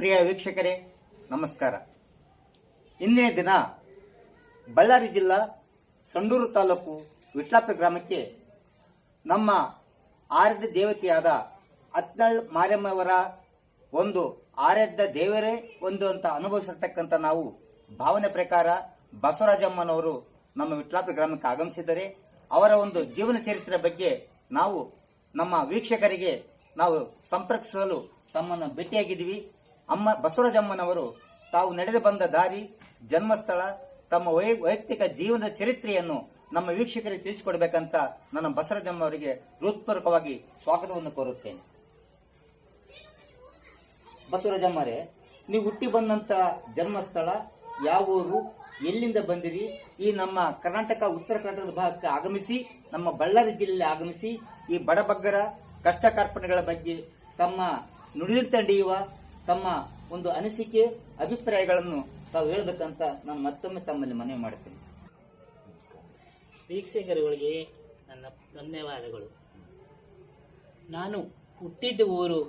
ಪ್ರಿಯ ವೀಕ್ಷಕರೇ, ನಮಸ್ಕಾರ. ಇಂದಿನ ದಿನ ಬಳ್ಳಾರಿ ಜಿಲ್ಲಾ ಸಂಡೂರು ತಾಲೂಕು ವಿಟ್ಲಾಪುರ ಗ್ರಾಮಕ್ಕೆ ನಮ್ಮ ಆರಾಧ್ಯ ದೇವತೆಯಾದ ಅತ್ನಳ್ ಮಾರಮ್ಮವರ ಒಂದು ಆರಾಧ್ಯ ದೇವರೇ ಒಂದು ಅಂತ ಅನುಭವಿಸಿರ್ತಕ್ಕಂಥ ನಾವು ಭಾವನೆ ಪ್ರಕಾರ ಬಸವರಾಜಮ್ಮನವರು ನಮ್ಮ ವಿಟ್ಲಾಪುರ ಗ್ರಾಮಕ್ಕೆ ಆಗಮಿಸಿದರೆ ಅವರ ಒಂದು ಜೀವನ ಚರಿತ್ರೆ ಬಗ್ಗೆ ನಾವು ನಮ್ಮ ವೀಕ್ಷಕರಿಗೆ ನಾವು ಸಂಪರ್ಕಿಸಲು ತಮ್ಮನ್ನು ಭೇಟಿಯಾಗಿದ್ದೀವಿ. ಅಮ್ಮ ಬಸವರಾಜಮ್ಮನವರು ತಾವು ನಡೆದು ಬಂದ ದಾರಿ, ಜನ್ಮಸ್ಥಳ, ತಮ್ಮ ವೈ, ವೈಯಕ್ತಿಕ ಜೀವನದ ಚರಿತ್ರೆಯನ್ನು ನಮ್ಮ ವೀಕ್ಷಕರಿಗೆ ತಿಳಿಸಿಕೊಡಬೇಕಂತ ನನ್ನ ಬಸವರಾಜಮ್ಮ ಅವರಿಗೆ ಹೃತ್ಪೂರ್ವಕವಾಗಿ ಸ್ವಾಗತವನ್ನು ಕೋರುತ್ತೇನೆ. ಬಸವರಾಜಮ್ಮರೇ, ನೀವು ಹುಟ್ಟಿ ಬಂದಂಥ ಜನ್ಮಸ್ಥಳ, ಯಾವ ಊರು, ಎಲ್ಲಿಂದ ಬಂದಿರಿ, ಈ ನಮ್ಮ ಕರ್ನಾಟಕ, ಉತ್ತರ ಕರ್ನಾಟಕದ ಭಾಗಕ್ಕೆ ಆಗಮಿಸಿ, ನಮ್ಮ ಬಳ್ಳಾರಿ ಜಿಲ್ಲೆ ಆಗಮಿಸಿ, ಈ ಬಡಬಗ್ಗರ ಕಷ್ಟ ಕಾರ್ಪಣೆಗಳ ಬಗ್ಗೆ ತಮ್ಮ ನುಡಿದಂತೆ ನಡೆಯುವ ತಮ್ಮ ಒಂದು ಅನಿಸಿಕೆ, ಅಭಿಪ್ರಾಯಗಳನ್ನು ತಾವು ಹೇಳಬೇಕಂತ ನಾನು ಮತ್ತೊಮ್ಮೆ ತಮ್ಮಲ್ಲಿ ಮನವಿ ಮಾಡ್ತೇನೆ ವೀಕ್ಷಕರುಗಳಿಗೆ ನನ್ನ ಧನ್ಯವಾದಗಳು. ನಾನು ಹುಟ್ಟಿದ ಊರು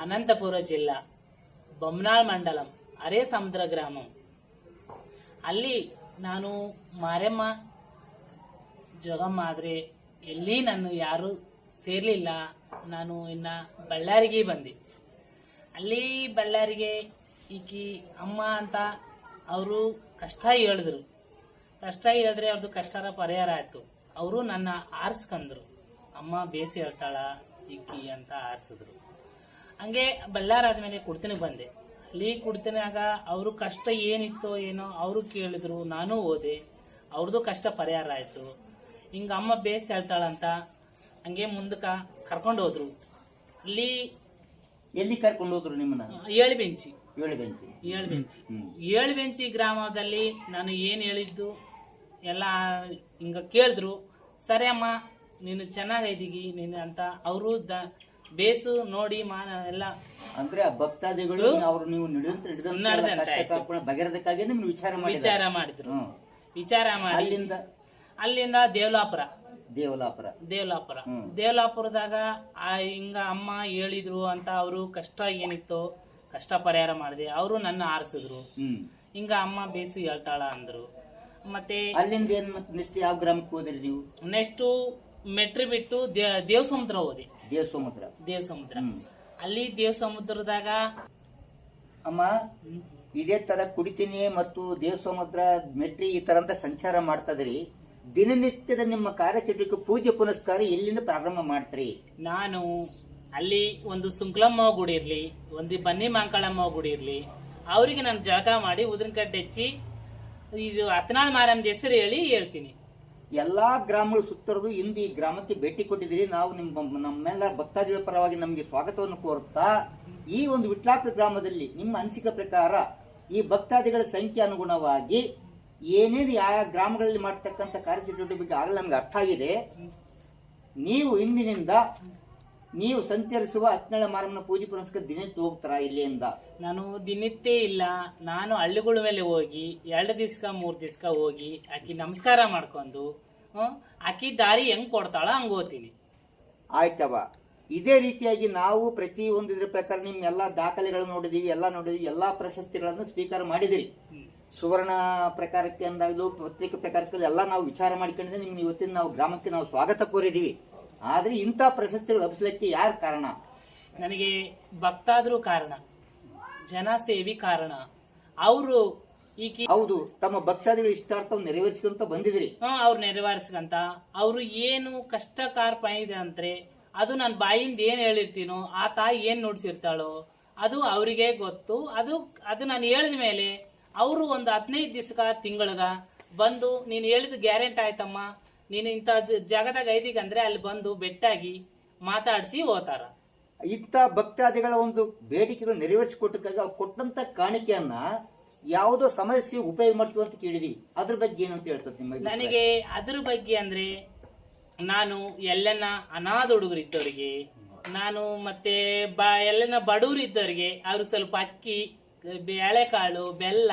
ಅನಂತಪುರ ಜಿಲ್ಲಾ, ಬೊಮ್ನಾಳ್ ಮಂಡಲಂ ಅರೆ ಸಮುದ್ರ ಗ್ರಾಮ. ಅಲ್ಲಿ ನಾನು ಮಾರಮ್ಮ ಜೋಗಮ್ಮ ಆದರೆ ಎಲ್ಲಿ ನಾನು ಯಾರು ಸೇರಲಿಲ್ಲ. ನಾನು ಇನ್ನು ಬಳ್ಳಾರಿಗೆ ಬಂದೆ. ಅಲ್ಲಿ ಬಳ್ಳಾರಿಗೆ ಈಕಿ ಅಮ್ಮ ಅಂತ ಅವರು ಕಷ್ಟ ಹೇಳಿದ್ರು. ಕಷ್ಟ ಹೇಳಿದ್ರೆ ಅವ್ರದ್ದು ಕಷ್ಟರ ಪರಿಹಾರ ಆಯಿತು. ಅವರು ನನ್ನ ಆರಿಸ್ಕೊಂಡ್ರು ಅಮ್ಮ ಬೇಸಿ ಹೇಳ್ತಾಳ ಇಕ್ಕಿ ಅಂತ ಆರಿಸಿದ್ರು. ಹಂಗೆ ಬಳ್ಳಾರಾದ್ಮೇಲೆ ಕುಡ್ತನೆ ಬಂದೆ. ಅಲ್ಲಿ ಕುಡ್ತನಾಗ ಅವರು ಕಷ್ಟ ಏನಿತ್ತೋ ಏನೋ ಅವರು ಕೇಳಿದ್ರು, ನಾನು ಓದೆ ಅವ್ರದ್ದು ಕಷ್ಟ ಪರಿಹಾರ ಆಯಿತು. ಹಿಂಗೆ ಅಮ್ಮ ಬೇಸಿ ಹೇಳ್ತಾಳಂತ ಹಂಗೆ ಮುಂದಕ್ಕೆ ಕರ್ಕೊಂಡು ಹೋದ್ರು. ಅಲ್ಲಿ ಎಲ್ಲಿ ಕರ್ಕೊಂಡು ಹೋದ್ರು ನಿಮ್ಮನ್ನ? ಏಳು ಬೆಂಚಿ. ಏಳು ಬೆಂಚಿ. ಏಳು ಬೆಂಚಿ. ಏಳು ಬೆಂಚಿ ಗ್ರಾಮದಲ್ಲಿ ನಾನು ಏನು ಹೇಳಿದ್ದು ಎಲ್ಲ ಹಿಂಗ ಕೇಳಿದ್ರು ಸರಿ ಅಮ್ಮ ನೀನು ಚೆನ್ನಾಗೈದಿಗಿ ನೀನು ಅಂತ ಅವರು ದ ಬೇಸು ನೋಡಿ ಮಾನ ಎಲ್ಲ ಅಂದ್ರೆ ಆ ಭಕ್ತಾದಿಗಳು ಅವರು ನೀವು. ಬಗೆರದಕ್ಕಾಗಿ ನಿಮ್ಗೆ ವಿಚಾರ ಮಾಡಿ ವಿಚಾರ ಮಾಡಿದ್ರು. ವಿಚಾರ ಮಾಡಿ. ಅಲ್ಲಿಂದ? ಅಲ್ಲಿಂದ ದೇವಲಾಪುರ. ದೇವಲಾಪುರ. ದೇವಲಾಪುರ. ದೇವಲಾಪುರದಾಗ ಆ ಹಿಂಗ ಅಮ್ಮ ಹೇಳಿದ್ರು ಅಂತ ಅವರು ಕಷ್ಟ ಏನಿತ್ತು ಕಷ್ಟ ಪರಿಹಾರ ಮಾಡಿದೆ. ಅವರು ನನ್ನ ಆರಿಸಿದ್ರು. ಹಿಂಗ ಅಮ್ಮ ಬೇಸಿ ಹೇಳ್ತಾಳ ಅಂದ್ರು. ಮತ್ತೆ ಅಲ್ಲಿಂದ ಏನ್ ನೆಕ್ಸ್ಟ್ ಯಾವ ಗ್ರಾಮಕ್ಕೆ ಹೋದ್ರಿ ನೀವು? ನೆಕ್ಸ್ಟ್ ಮೆಟ್ರಿ ಬಿಟ್ಟು ದೇವ ಸಮುದ್ರ ಹೋದೆ. ದೇವ ಸಮುದ್ರ ದೇವ್ ಸಮುದ್ರ ಅಲ್ಲಿ ದೇವ್ ಸಮುದ್ರದಾಗ ಅಮ್ಮ ಇದೇ ತರ ಕುಡಿತೀನಿ ಮತ್ತು ದೇವ ಸಮುದ್ರ ಮೆಟ್ರಿ ಈ ತರ ಅಂತ ಸಂಚಾರ ಮಾಡ್ತಾ ಇದ್ರಿ. ದಿನನಿತ್ಯದ ನಿಮ್ಮ ಕಾರ್ಯಚಟುವಟಿಕೆ ಪೂಜೆ ಪುನಸ್ಕಾರ ಎಲ್ಲಿಂದ ಪ್ರಾರಂಭ ಮಾಡ್ತೀರಿ? ನಾನು ಅಲ್ಲಿ ಒಂದು ಸುಂಕ್ಲಮ್ಮ ಗುಡಿ ಇರಲಿ ಒಂದು ಬನ್ನಿ ಮಾಂಕಳಮ್ಮ ಗುಡಿ ಇರಲಿ ಅವರಿಗೆ ನಾನು ಜಳಕ ಮಾಡಿ ಉದ್ರಿನ ಕಡ್ಡೆ ಹೆಚ್ಚಿ ಇದು ಹತ್ನಾಳ್ ಮಾರಮ್ಮ ಹೆಸರು ಹೇಳಿ ಹೇಳ್ತೀನಿ. ಎಲ್ಲಾ ಗ್ರಾಮಗಳು ಸುತ್ತರದು ಇಂದು ಈ ಗ್ರಾಮಕ್ಕೆ ಭೇಟಿ ಕೊಟ್ಟಿದ್ದೀರಿ. ನಾವು ನಿಮ್ಮ ನಮ್ಮೆಲ್ಲ ಭಕ್ತಾದಿಗಳ ಪರವಾಗಿ ನಮಗೆ ಸ್ವಾಗತವನ್ನು ಕೋರುತ್ತಾ ಈ ಒಂದು ವಿಟ್ಲಾಪುರ ಗ್ರಾಮದಲ್ಲಿ ನಿಮ್ಮ ಅನಿಸಿಕೆ ಪ್ರಕಾರ ಈ ಭಕ್ತಾದಿಗಳ ಸಂಖ್ಯೆ ಅನುಗುಣವಾಗಿ ಏನೇನು ಯಾವ ಗ್ರಾಮಗಳಲ್ಲಿ ಮಾಡ್ತಕ್ಕಂಥ ಕಾರ್ಯಚಟುವಟಿಕೆ ಬಗ್ಗೆ ಆಗಲೇ ನಮ್ಗೆ ಅರ್ಥ ಆಗಿದೆ. ನೀವು ಇಂದಿನಿಂದ ನೀವು ಸಂಚರಿಸುವ ಹತ್ತನೇಳ ಮಾರಮ್ಮನ ಪೂಜೆ ಪುನಸ್ಕಾರ ದಿನಕ್ಕೆ ಹೋಗ್ತಾರ ಇಲ್ಲಿಂದ ನಾನು ದಿನಿತ್ಯ ಇಲ್ಲ. ನಾನು ಹಳ್ಳಿಗಳ ಮೇಲೆ ಹೋಗಿ ಎರಡು ದಿವ್ಸಕ ಮೂರು ದಿವ್ಸಕ ಹೋಗಿ ಆಕಿ ನಮಸ್ಕಾರ ಮಾಡ್ಕೊಂಡು ಹ್ಮ್, ಆಕಿ ದಾರಿ ಹೆಂಗ್ ಕೊಡ್ತಾಳ ಹಂಗ್ ಓದ್ತೀನಿ ಆಯ್ತವ. ಇದೇ ರೀತಿಯಾಗಿ ನಾವು ಪ್ರತಿ ಒಂದು ಇದ್ರ ಪ್ರಕಾರ ನಿಮ್ಮ ದಾಖಲೆಗಳನ್ನ ದಾಖಲೆಗಳು ನೋಡಿದೀವಿ ಎಲ್ಲ ನೋಡಿದೀವಿ ಎಲ್ಲಾ ಪ್ರಶಸ್ತಿಗಳನ್ನು ಸ್ವೀಕಾರ ಮಾಡಿದಿರಿ. ಸುವರ್ಣ ಪ್ರಕಾರಕ್ಕೆ ಅಂದಾಗಲೂ ಪತ್ರಿಕೆ ಪ್ರಕಾರಕ್ಕೆ ಎಲ್ಲ ನಾವು ವಿಚಾರ ಮಾಡ್ಕೊಂಡಿದ್ರೆ ನಿಮ್ಗೆ ಇವತ್ತಿನ ನಾವು ಗ್ರಾಮಕ್ಕೆ ನಾವು ಸ್ವಾಗತ ಕೋರಿದ್ದೀವಿ. ಆದ್ರೆ ಇಂಥ ಪ್ರಶಸ್ತಿಗಳು ಲಭಿಸಲಿಕ್ಕೆ ಯಾರು ಕಾರಣ? ನನಗೆ ಭಕ್ತಾದರೂ ಕಾರಣ ಜನ ಸೇವಿ ಕಾರಣ. ಅವರು ಈಕೆ ಹೌದು ತಮ್ಮ ಭಕ್ತಾದಿಗಳು ಇಷ್ಟಾರ್ಥವನ್ನು ಬಂದಿದ್ರಿ ಹಾ ಅವ್ರು ನೆರವೇರಿಸ್ಕಂತ. ಅವರು ಏನು ಕಷ್ಟ ಕಾರ್ಪ ಇದೆ ಅಂದ್ರೆ ಅದು ನನ್ನ ಬಾಯಿಂದ ಏನ್ ಹೇಳಿರ್ತೀನೋ ಆ ತಾಯಿ ಏನ್ ನೋಡ್ಸಿರ್ತಾಳೋ ಅದು ಅವರಿಗೆ ಗೊತ್ತು. ಅದು ಅದು ನಾನು ಹೇಳಿದ ಮೇಲೆ ಅವರು ಒಂದು ಹದಿನೈದು ದಿವಸಕ ತಿಂಗಳದ ಬಂದು ನೀನು ಹೇಳಿದ ಗ್ಯಾರಂಟಿ ಆಯ್ತಮ್ಮ. ನೀನು ಇಂಥ ಜಾಗದಾಗ ಐದಿಗೆ ಅಂದ್ರೆ ಅಲ್ಲಿ ಬಂದು ಬೆಟ್ಟಾಗಿ ಮಾತಾಡಿಸಿ ಹೋತಾರ. ಇಂಥ ಭಕ್ತಾದಿಗಳ ಒಂದು ಬೇಡಿಕೆಗಳು ನೆರವೇರಿಸಿಕೊಟ್ಟಕ್ಕಾಗಿ ಅವ್ರು ಕೊಟ್ಟಂತ ಕಾಣಿಕೆಯನ್ನ ಯಾವುದೋ ಸಮಸ್ಯೆ ಉಪಯೋಗ ಮಾಡ್ತೀವಿ ಅಂತ ಕೇಳಿದ್ವಿ. ಅದ್ರ ಬಗ್ಗೆ ಏನು ಅಂತ ಹೇಳ್ತದೆ ನಿಮಗೆ ನನಗೆ ಅದ್ರ ಬಗ್ಗೆ ಅಂದ್ರೆ ನಾನು ಎಲ್ಲನ ಅನಾಥ ಹುಡುಗರು ಇದ್ದವರಿಗೆ ನಾನು ಮತ್ತೆ ಬ ಎಲ್ಲನ ಬಡವರು ಇದ್ದವರಿಗೆ ಅವ್ರು ಸ್ವಲ್ಪ ಅಕ್ಕಿ ಬೇಳೆಕಾಳು, ಬೆಲ್ಲ,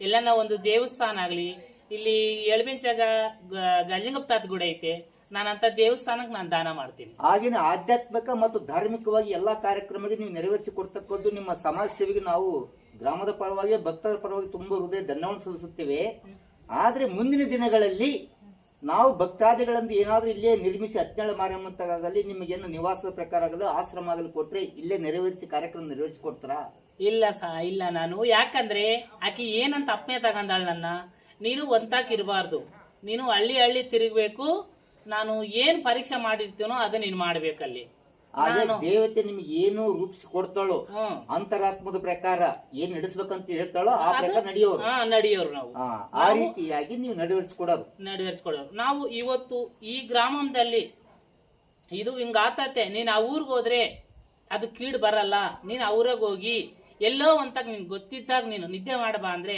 ಎಲ್ಲನ ಒಂದು ದೇವಸ್ಥಾನ ಆಗಲಿ. ಇಲ್ಲಿ ಎಳ್ಬೆಂಚಾಗ ಗಂಜಂಗಪ್ಪ ತಾತ ಗುಡಿ ಐತೆ. ನಾನಂತ ದೇವಸ್ಥಾನಕ್ಕೆ ನಾನು ದಾನ ಮಾಡ್ತೀನಿ. ಆಗಿನ ಆಧ್ಯಾತ್ಮಿಕ ಮತ್ತು ಧಾರ್ಮಿಕವಾಗಿ ಎಲ್ಲಾ ಕಾರ್ಯಕ್ರಮಗಳಿಗೆ ನೀವು ನೆರವೇರಿಸಿ ಕೊಡ್ತಕ್ಕದ್ದು ನಿಮ್ಮ ಸಮಾಜ ಸೇವೆಗೆ ನಾವು ಗ್ರಾಮದ ಪರವಾಗಿ, ಭಕ್ತರ ಪರವಾಗಿ ತುಂಬಾ ಹೃದಯ ಧನ್ಯವಾದ ಸಲ್ಲಿಸುತ್ತೇವೆ. ಆದ್ರೆ ಮುಂದಿನ ದಿನಗಳಲ್ಲಿ ನಾವು ಭಕ್ತಾದಿಗಳಂದು ಏನಾದರೂ ಇಲ್ಲೇ ನಿರ್ಮಿಸಿ ಹದಿನೇಳು ಮಾರಮ್ಮಂತಾಗಲಿ ನಿಮಗೇನು ನಿವಾಸದ ಪ್ರಕಾರ ಆಗಲಿ, ಆಶ್ರಮ ಆಗಲಿ ಕೊಟ್ಟರೆ ಇಲ್ಲೇ ನೆರವೇರಿಸಿ ಕಾರ್ಯಕ್ರಮ ನೆರವೇರಿಸಿ ಕೊಡ್ತಾರಾ? ಇಲ್ಲ ಸ ಇಲ್ಲ ನಾನು. ಯಾಕಂದ್ರೆ ಆಕಿ ಏನಂತ ಅಪ್ನೆ ತಗೊಂಡಾಳ ನನ್ನ. ನೀನು ಒಂತಾಕ್ ಇರಬಾರ್ದು ನೀನು ಹಳ್ಳಿ ಹಳ್ಳಿ ತಿರುಗಬೇಕು. ನಾನು ಏನ್ ಪರೀಕ್ಷೆ ಮಾಡಿರ್ತೀನೋ ಅದನ್ನ ನೀನು ಮಾಡ್ಬೇಕಲ್ಲಿ. ದೇವತೆ ನಿಮ್ಗೆ ಏನು ರೂಪಿಸಿ ಕೊಡ್ತಾಳೋ ಅಂತರಾತ್ಮದ ಪ್ರಕಾರ ಏನ್ ನಡೆಸ್ಬೇಕಂತ ಹೇಳ್ತಾಳೋ ಆ ಪ್ರಕಾರ ನಡೆಯೋರು. ಹಾ ನಡೆಯೋರು ನಾವು. ಆ, ರೀತಿಯಾಗಿ ನೀವು ನಡವರ್ಸ್ಕೊಡೋರು ನಡವರ್ಸ್ಕೊಡೋರು ನಾವು ಇವತ್ತು ಈ ಗ್ರಾಮದಲ್ಲಿ ಇದು ಹಿಂಗ ಆತತೆ. ನೀನ್ ಆ ಊರಿಗೆ ಹೋದ್ರೆ ಅದು ಕೀಡ್ ಬರಲ್ಲ. ನೀನ್ ಅವ್ರಾಗ ಹೋಗಿ ಎಲ್ಲೋ ಒಂತಾಗ ನಿನ್ ಗೊತ್ತಿದ್ದಾಗ ನೀನು ನಿದ್ದೆ ಮಾಡಬಾ ಅಂದ್ರೆ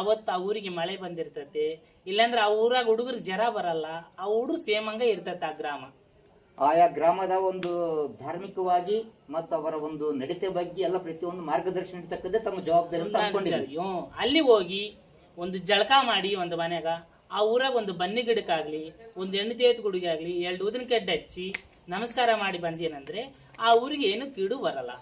ಅವತ್ತು ಆ ಊರಿಗೆ ಮಳೆ ಬಂದಿರ್ತತಿ. ಇಲ್ಲಾಂದ್ರೆ ಆ ಊರಾಗ ಹುಡುಗರು ಜರ ಬರಲ್ಲ. ಆ ಹುಡುಗರು ಸೇಮ್ ಹಂಗ ಇರ್ತತೆ ಆ ಗ್ರಾಮ. ಆಯಾ ಗ್ರಾಮದ ಒಂದು ಧಾರ್ಮಿಕವಾಗಿ ಮತ್ತು ಅವರ ಒಂದು ನಡತೆ ಬಗ್ಗೆ ಎಲ್ಲ ಪ್ರತಿಯೊಂದು ಮಾರ್ಗದರ್ಶನ ನೀಡ್ತಕ್ಕದ್ದೇ ತಮ್ಮ ಜವಾಬ್ದಾರಿ ಅಂತ ಅನ್ಕೊಂಡಿದ್ದಾರೆ. ಅಲ್ಲಿ ಹೋಗಿ ಒಂದು ಜಳಕ ಮಾಡಿ ಒಂದು ಮನ್ಯಾಗ. ಆ ಊರಾಗ ಒಂದು ಬನ್ನಿ ಗಿಡಕ್ಕಾಗ್ಲಿ ಒಂದು ಎಣ್ಣೆ ತೇತ್ ಗುಡಿಗೆ ಆಗ್ಲಿ ಎರಡು ಊದಿನ ಕೆಡ್ಡೆ ಹಚ್ಚಿ ನಮಸ್ಕಾರ ಮಾಡಿ ಬಂದೇನಂದ್ರೆ ಆ ಊರಿಗೆ ಏನು ಕೀಡು ಬರಲ್ಲ.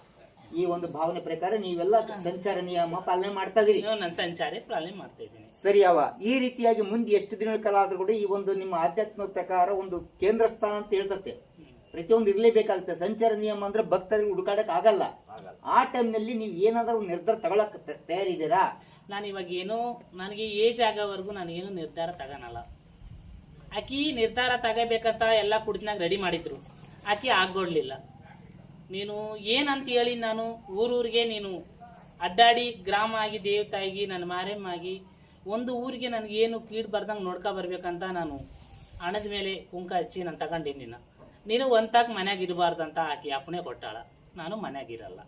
ಈ ಒಂದು ಭಾವನೆ ಪ್ರಕಾರ ನೀವೆಲ್ಲ ಸಂಚಾರ ನಿಯಮ ಪಾಲನೆ ಮಾಡ್ತಾ ಇದೀರಿ. ನಾನು ಸಂಚಾರ ಪಾಲನೆ ಮಾಡ್ತಾ ಇದ್ದೀನಿ. ಸರಿ ಅವ. ಈ ರೀತಿಯಾಗಿ ಮುಂದೆ ಎಷ್ಟು ದಿನಗಳ ಕಾಲ ಆದ್ರೂ ಕೂಡ ಈ ಒಂದು ನಿಮ್ಮ ಆಧ್ಯಾತ್ಮ ಪ್ರಕಾರ ಒಂದು ಕೇಂದ್ರ ಸ್ಥಾನ ಅಂತ ಹೇಳ್ತತೆ. ಪ್ರತಿಯೊಂದು ಇರ್ಲೇಬೇಕಾಗುತ್ತೆ. ಸಂಚಾರ ನಿಯಮ ಅಂದ್ರೆ ಭಕ್ತರಿಗೆ ಹುಡುಕಾಡಕ್ ಆಗಲ್ಲ. ಆ ಟೈಮ್ನಲ್ಲಿ ನೀವು ಏನಾದ್ರೂ ನಿರ್ಧಾರ ತಗೊಳಕ್ ತಯಾರಿದ್ದೀರಾ? ನಾನು ಇವಾಗ ಏನೋ ನನಗೆ ಏಜ್ ಆಗೋವರೆಗೂ ನಾನು ಏನು ನಿರ್ಧಾರ ತಗೋಣಲ್ಲ ಆಕಿ ನಿರ್ಧಾರ ತಗೋಬೇಕಂತ ಎಲ್ಲ ಕುಡಿದ್ನಾಗ ರೆಡಿ ಮಾಡಿದ್ರು. ಆಕಿ ಆಗ್ಗೊಡ್ಲಿಲ್ಲ. ನೀನು ಏನಂತ ಹೇಳಿ ನಾನು ಊರೂರಿಗೆ ನೀನು ಅಡ್ಡಾಡಿ ಗ್ರಾಮ ಆಗಿ ದೇವತಾಗಿ ನನ್ನ ಮಾರೆಮ್ಮಾಗಿ ಒಂದು ಊರಿಗೆ ನನಗೆ ಏನು ಕೀಡ್ ಬರ್ದಂಗೆ ನೋಡ್ಕೊ ಬರ್ಬೇಕಂತ ನಾನು ಹಣದ ಮೇಲೆ ಕುಂಕ ಹಚ್ಚಿ ನಾನು ತಗೊಂಡಿನಿ ನಿನ್ನ. ನೀನು ಒಂತಾಗ ಮನ್ಯಾಗ ಇರಬಾರ್ದಂತ ಆಕೆ ಅಪ್ಪಣೆ ಕೊಟ್ಟಾಳ. ನಾನು ಮನ್ಯಾಗ ಇರಲ್ಲ.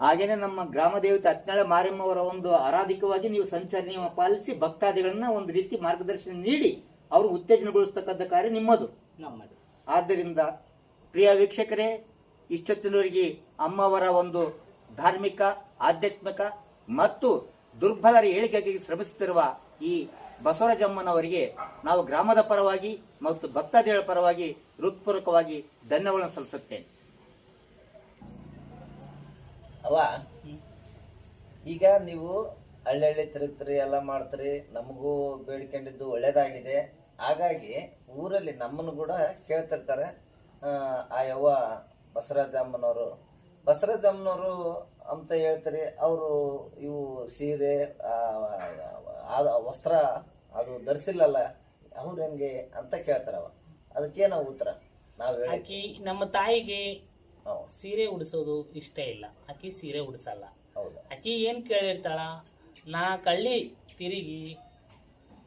ಹಾಗೇನೆ ನಮ್ಮ ಗ್ರಾಮ ದೇವತೆ ಹತ್ನಾಳೆ ಮಾರಮ್ಮವರ ಒಂದು ಆರಾಧಿಕವಾಗಿ ನೀವು ಸಂಚಾರ ನಿಯಮ ಪಾಲಿಸಿ ಭಕ್ತಾದಿಗಳನ್ನ ಒಂದು ರೀತಿ ಮಾರ್ಗದರ್ಶನ ನೀಡಿ ಅವರು ಉತ್ತೇಜನಗೊಳಿಸ್ತಕ್ಕಂಥ ಕಾರ್ಯ ನಿಮ್ಮದು. ನಮ್ಮದು. ಆದ್ದರಿಂದ ಪ್ರಿಯ ವೀಕ್ಷಕರೇ ಇಷ್ಟೊತ್ತಿನವರೆಗೆ ಅಮ್ಮವರ ಒಂದು ಧಾರ್ಮಿಕ ಆಧ್ಯಾತ್ಮಿಕ ಮತ್ತು ದುರ್ಬಲರ ಏಳಿಗೆಗೆ ಶ್ರಮಿಸುತ್ತಿರುವ ಈ ಬಸವರಾಜಮ್ಮನವರಿಗೆ ನಾವು ಗ್ರಾಮದ ಪರವಾಗಿ ಮತ್ತು ಭಕ್ತಾದಿಗಳ ಪರವಾಗಿ ಹೃತ್ಪೂರ್ವಕವಾಗಿ ಧನ್ಯವಾದ ಸಲ್ಲಿಸುತ್ತೇನೆ. ಅವ ಈಗ ನೀವು ಹಳ್ಳಿ ತಿರುಗ್ತೀರಿ ಎಲ್ಲ ಮಾಡ್ತೀರಿ ನಮಗೂ ಬೇಡ್ಕೊಂಡಿದ್ದು ಒಳ್ಳೇದಾಗಿದೆ. ಹಾಗಾಗಿ ಊರಲ್ಲಿ ನಮ್ಮನ್ನು ಕೂಡ ಕೇಳ್ತಿರ್ತಾರೆ. ಆ, ಆ ಅಮ್ಮನವರು. ಬಸವರಾಜ ಅಮ್ಮನವರು ಅಂತ ಹೇಳ್ತಾರೆ ಅವರು ಇವು ಸೀರೆ ವಸ್ತ್ರ ಅದು ಧರಿಸಿಲ್ಲಲ್ಲ ಅವ್ರು ಹೆಂಗೆ ಅಂತ ಕೇಳ್ತಾರವ ಅದಕ್ಕೇನ ಉತ್ತರ? ನಾವು ಆಕಿ ನಮ್ಮ ತಾಯಿಗೆ ಸೀರೆ ಉಡಿಸೋದು ಇಷ್ಟ ಇಲ್ಲ. ಆಕಿ ಸೀರೆ ಉಡಿಸಲ್ಲ. ಹೌದು. ಆಕಿ ಏನ್ ಕೇಳಿರ್ತಾಳ? ನಾ ಕಳ್ಳಿ ತಿರುಗಿ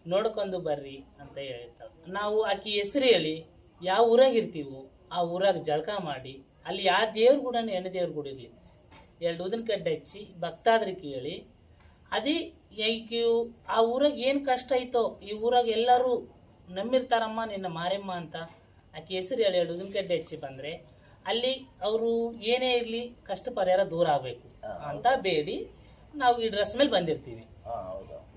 ನೋಡ್ಕೊಂಡು ಬರ್ರಿ ಅಂತ ಹೇಳಿರ್ತಾಳ ನಾವು ಆಕಿ ಹೆಸರು ಹೇಳಿ ಯಾವ ಊರಾಗಿರ್ತೀವೋ ಆ ಊರಾಗ ಜಳಕ ಮಾಡಿ ಅಲ್ಲಿ ಯಾವ ದೇವ್ರ ಕೂಡ ಎಣ್ಣೆ ದೇವ್ರ ಕೂಡ ಇರಲಿ. ಎರಡು ಉದಿನ ಕಡ್ಡೆ ಹಚ್ಚಿ ಭಕ್ತಾದ್ರಿ ಕೇಳಿ. ಅದೇ ಈಕಿ ಆ ಊರಾಗ ಏನು ಕಷ್ಟ ಐತೋ ಈ ಊರಾಗ ಎಲ್ಲರೂ ನಂಬಿರ್ತಾರಮ್ಮ ನಿನ್ನ ಮಾರೆಮ್ಮ ಅಂತ ಆಕೆ ಹೆಸರು ಹೇಳಿ ಎರಡು ಉದಿನ ಕಡ್ಡೆ ಹಚ್ಚಿ ಬಂದರೆ ಅಲ್ಲಿ ಅವರು ಏನೇ ಇರಲಿ ಕಷ್ಟ ಪರಿಹಾರ ದೂರ ಆಗಬೇಕು ಅಂತ ಬೇಡಿ. ನಾವು ಈ ಡ್ರೆಸ್ ಮೇಲೆ ಬಂದಿರ್ತೀವಿ.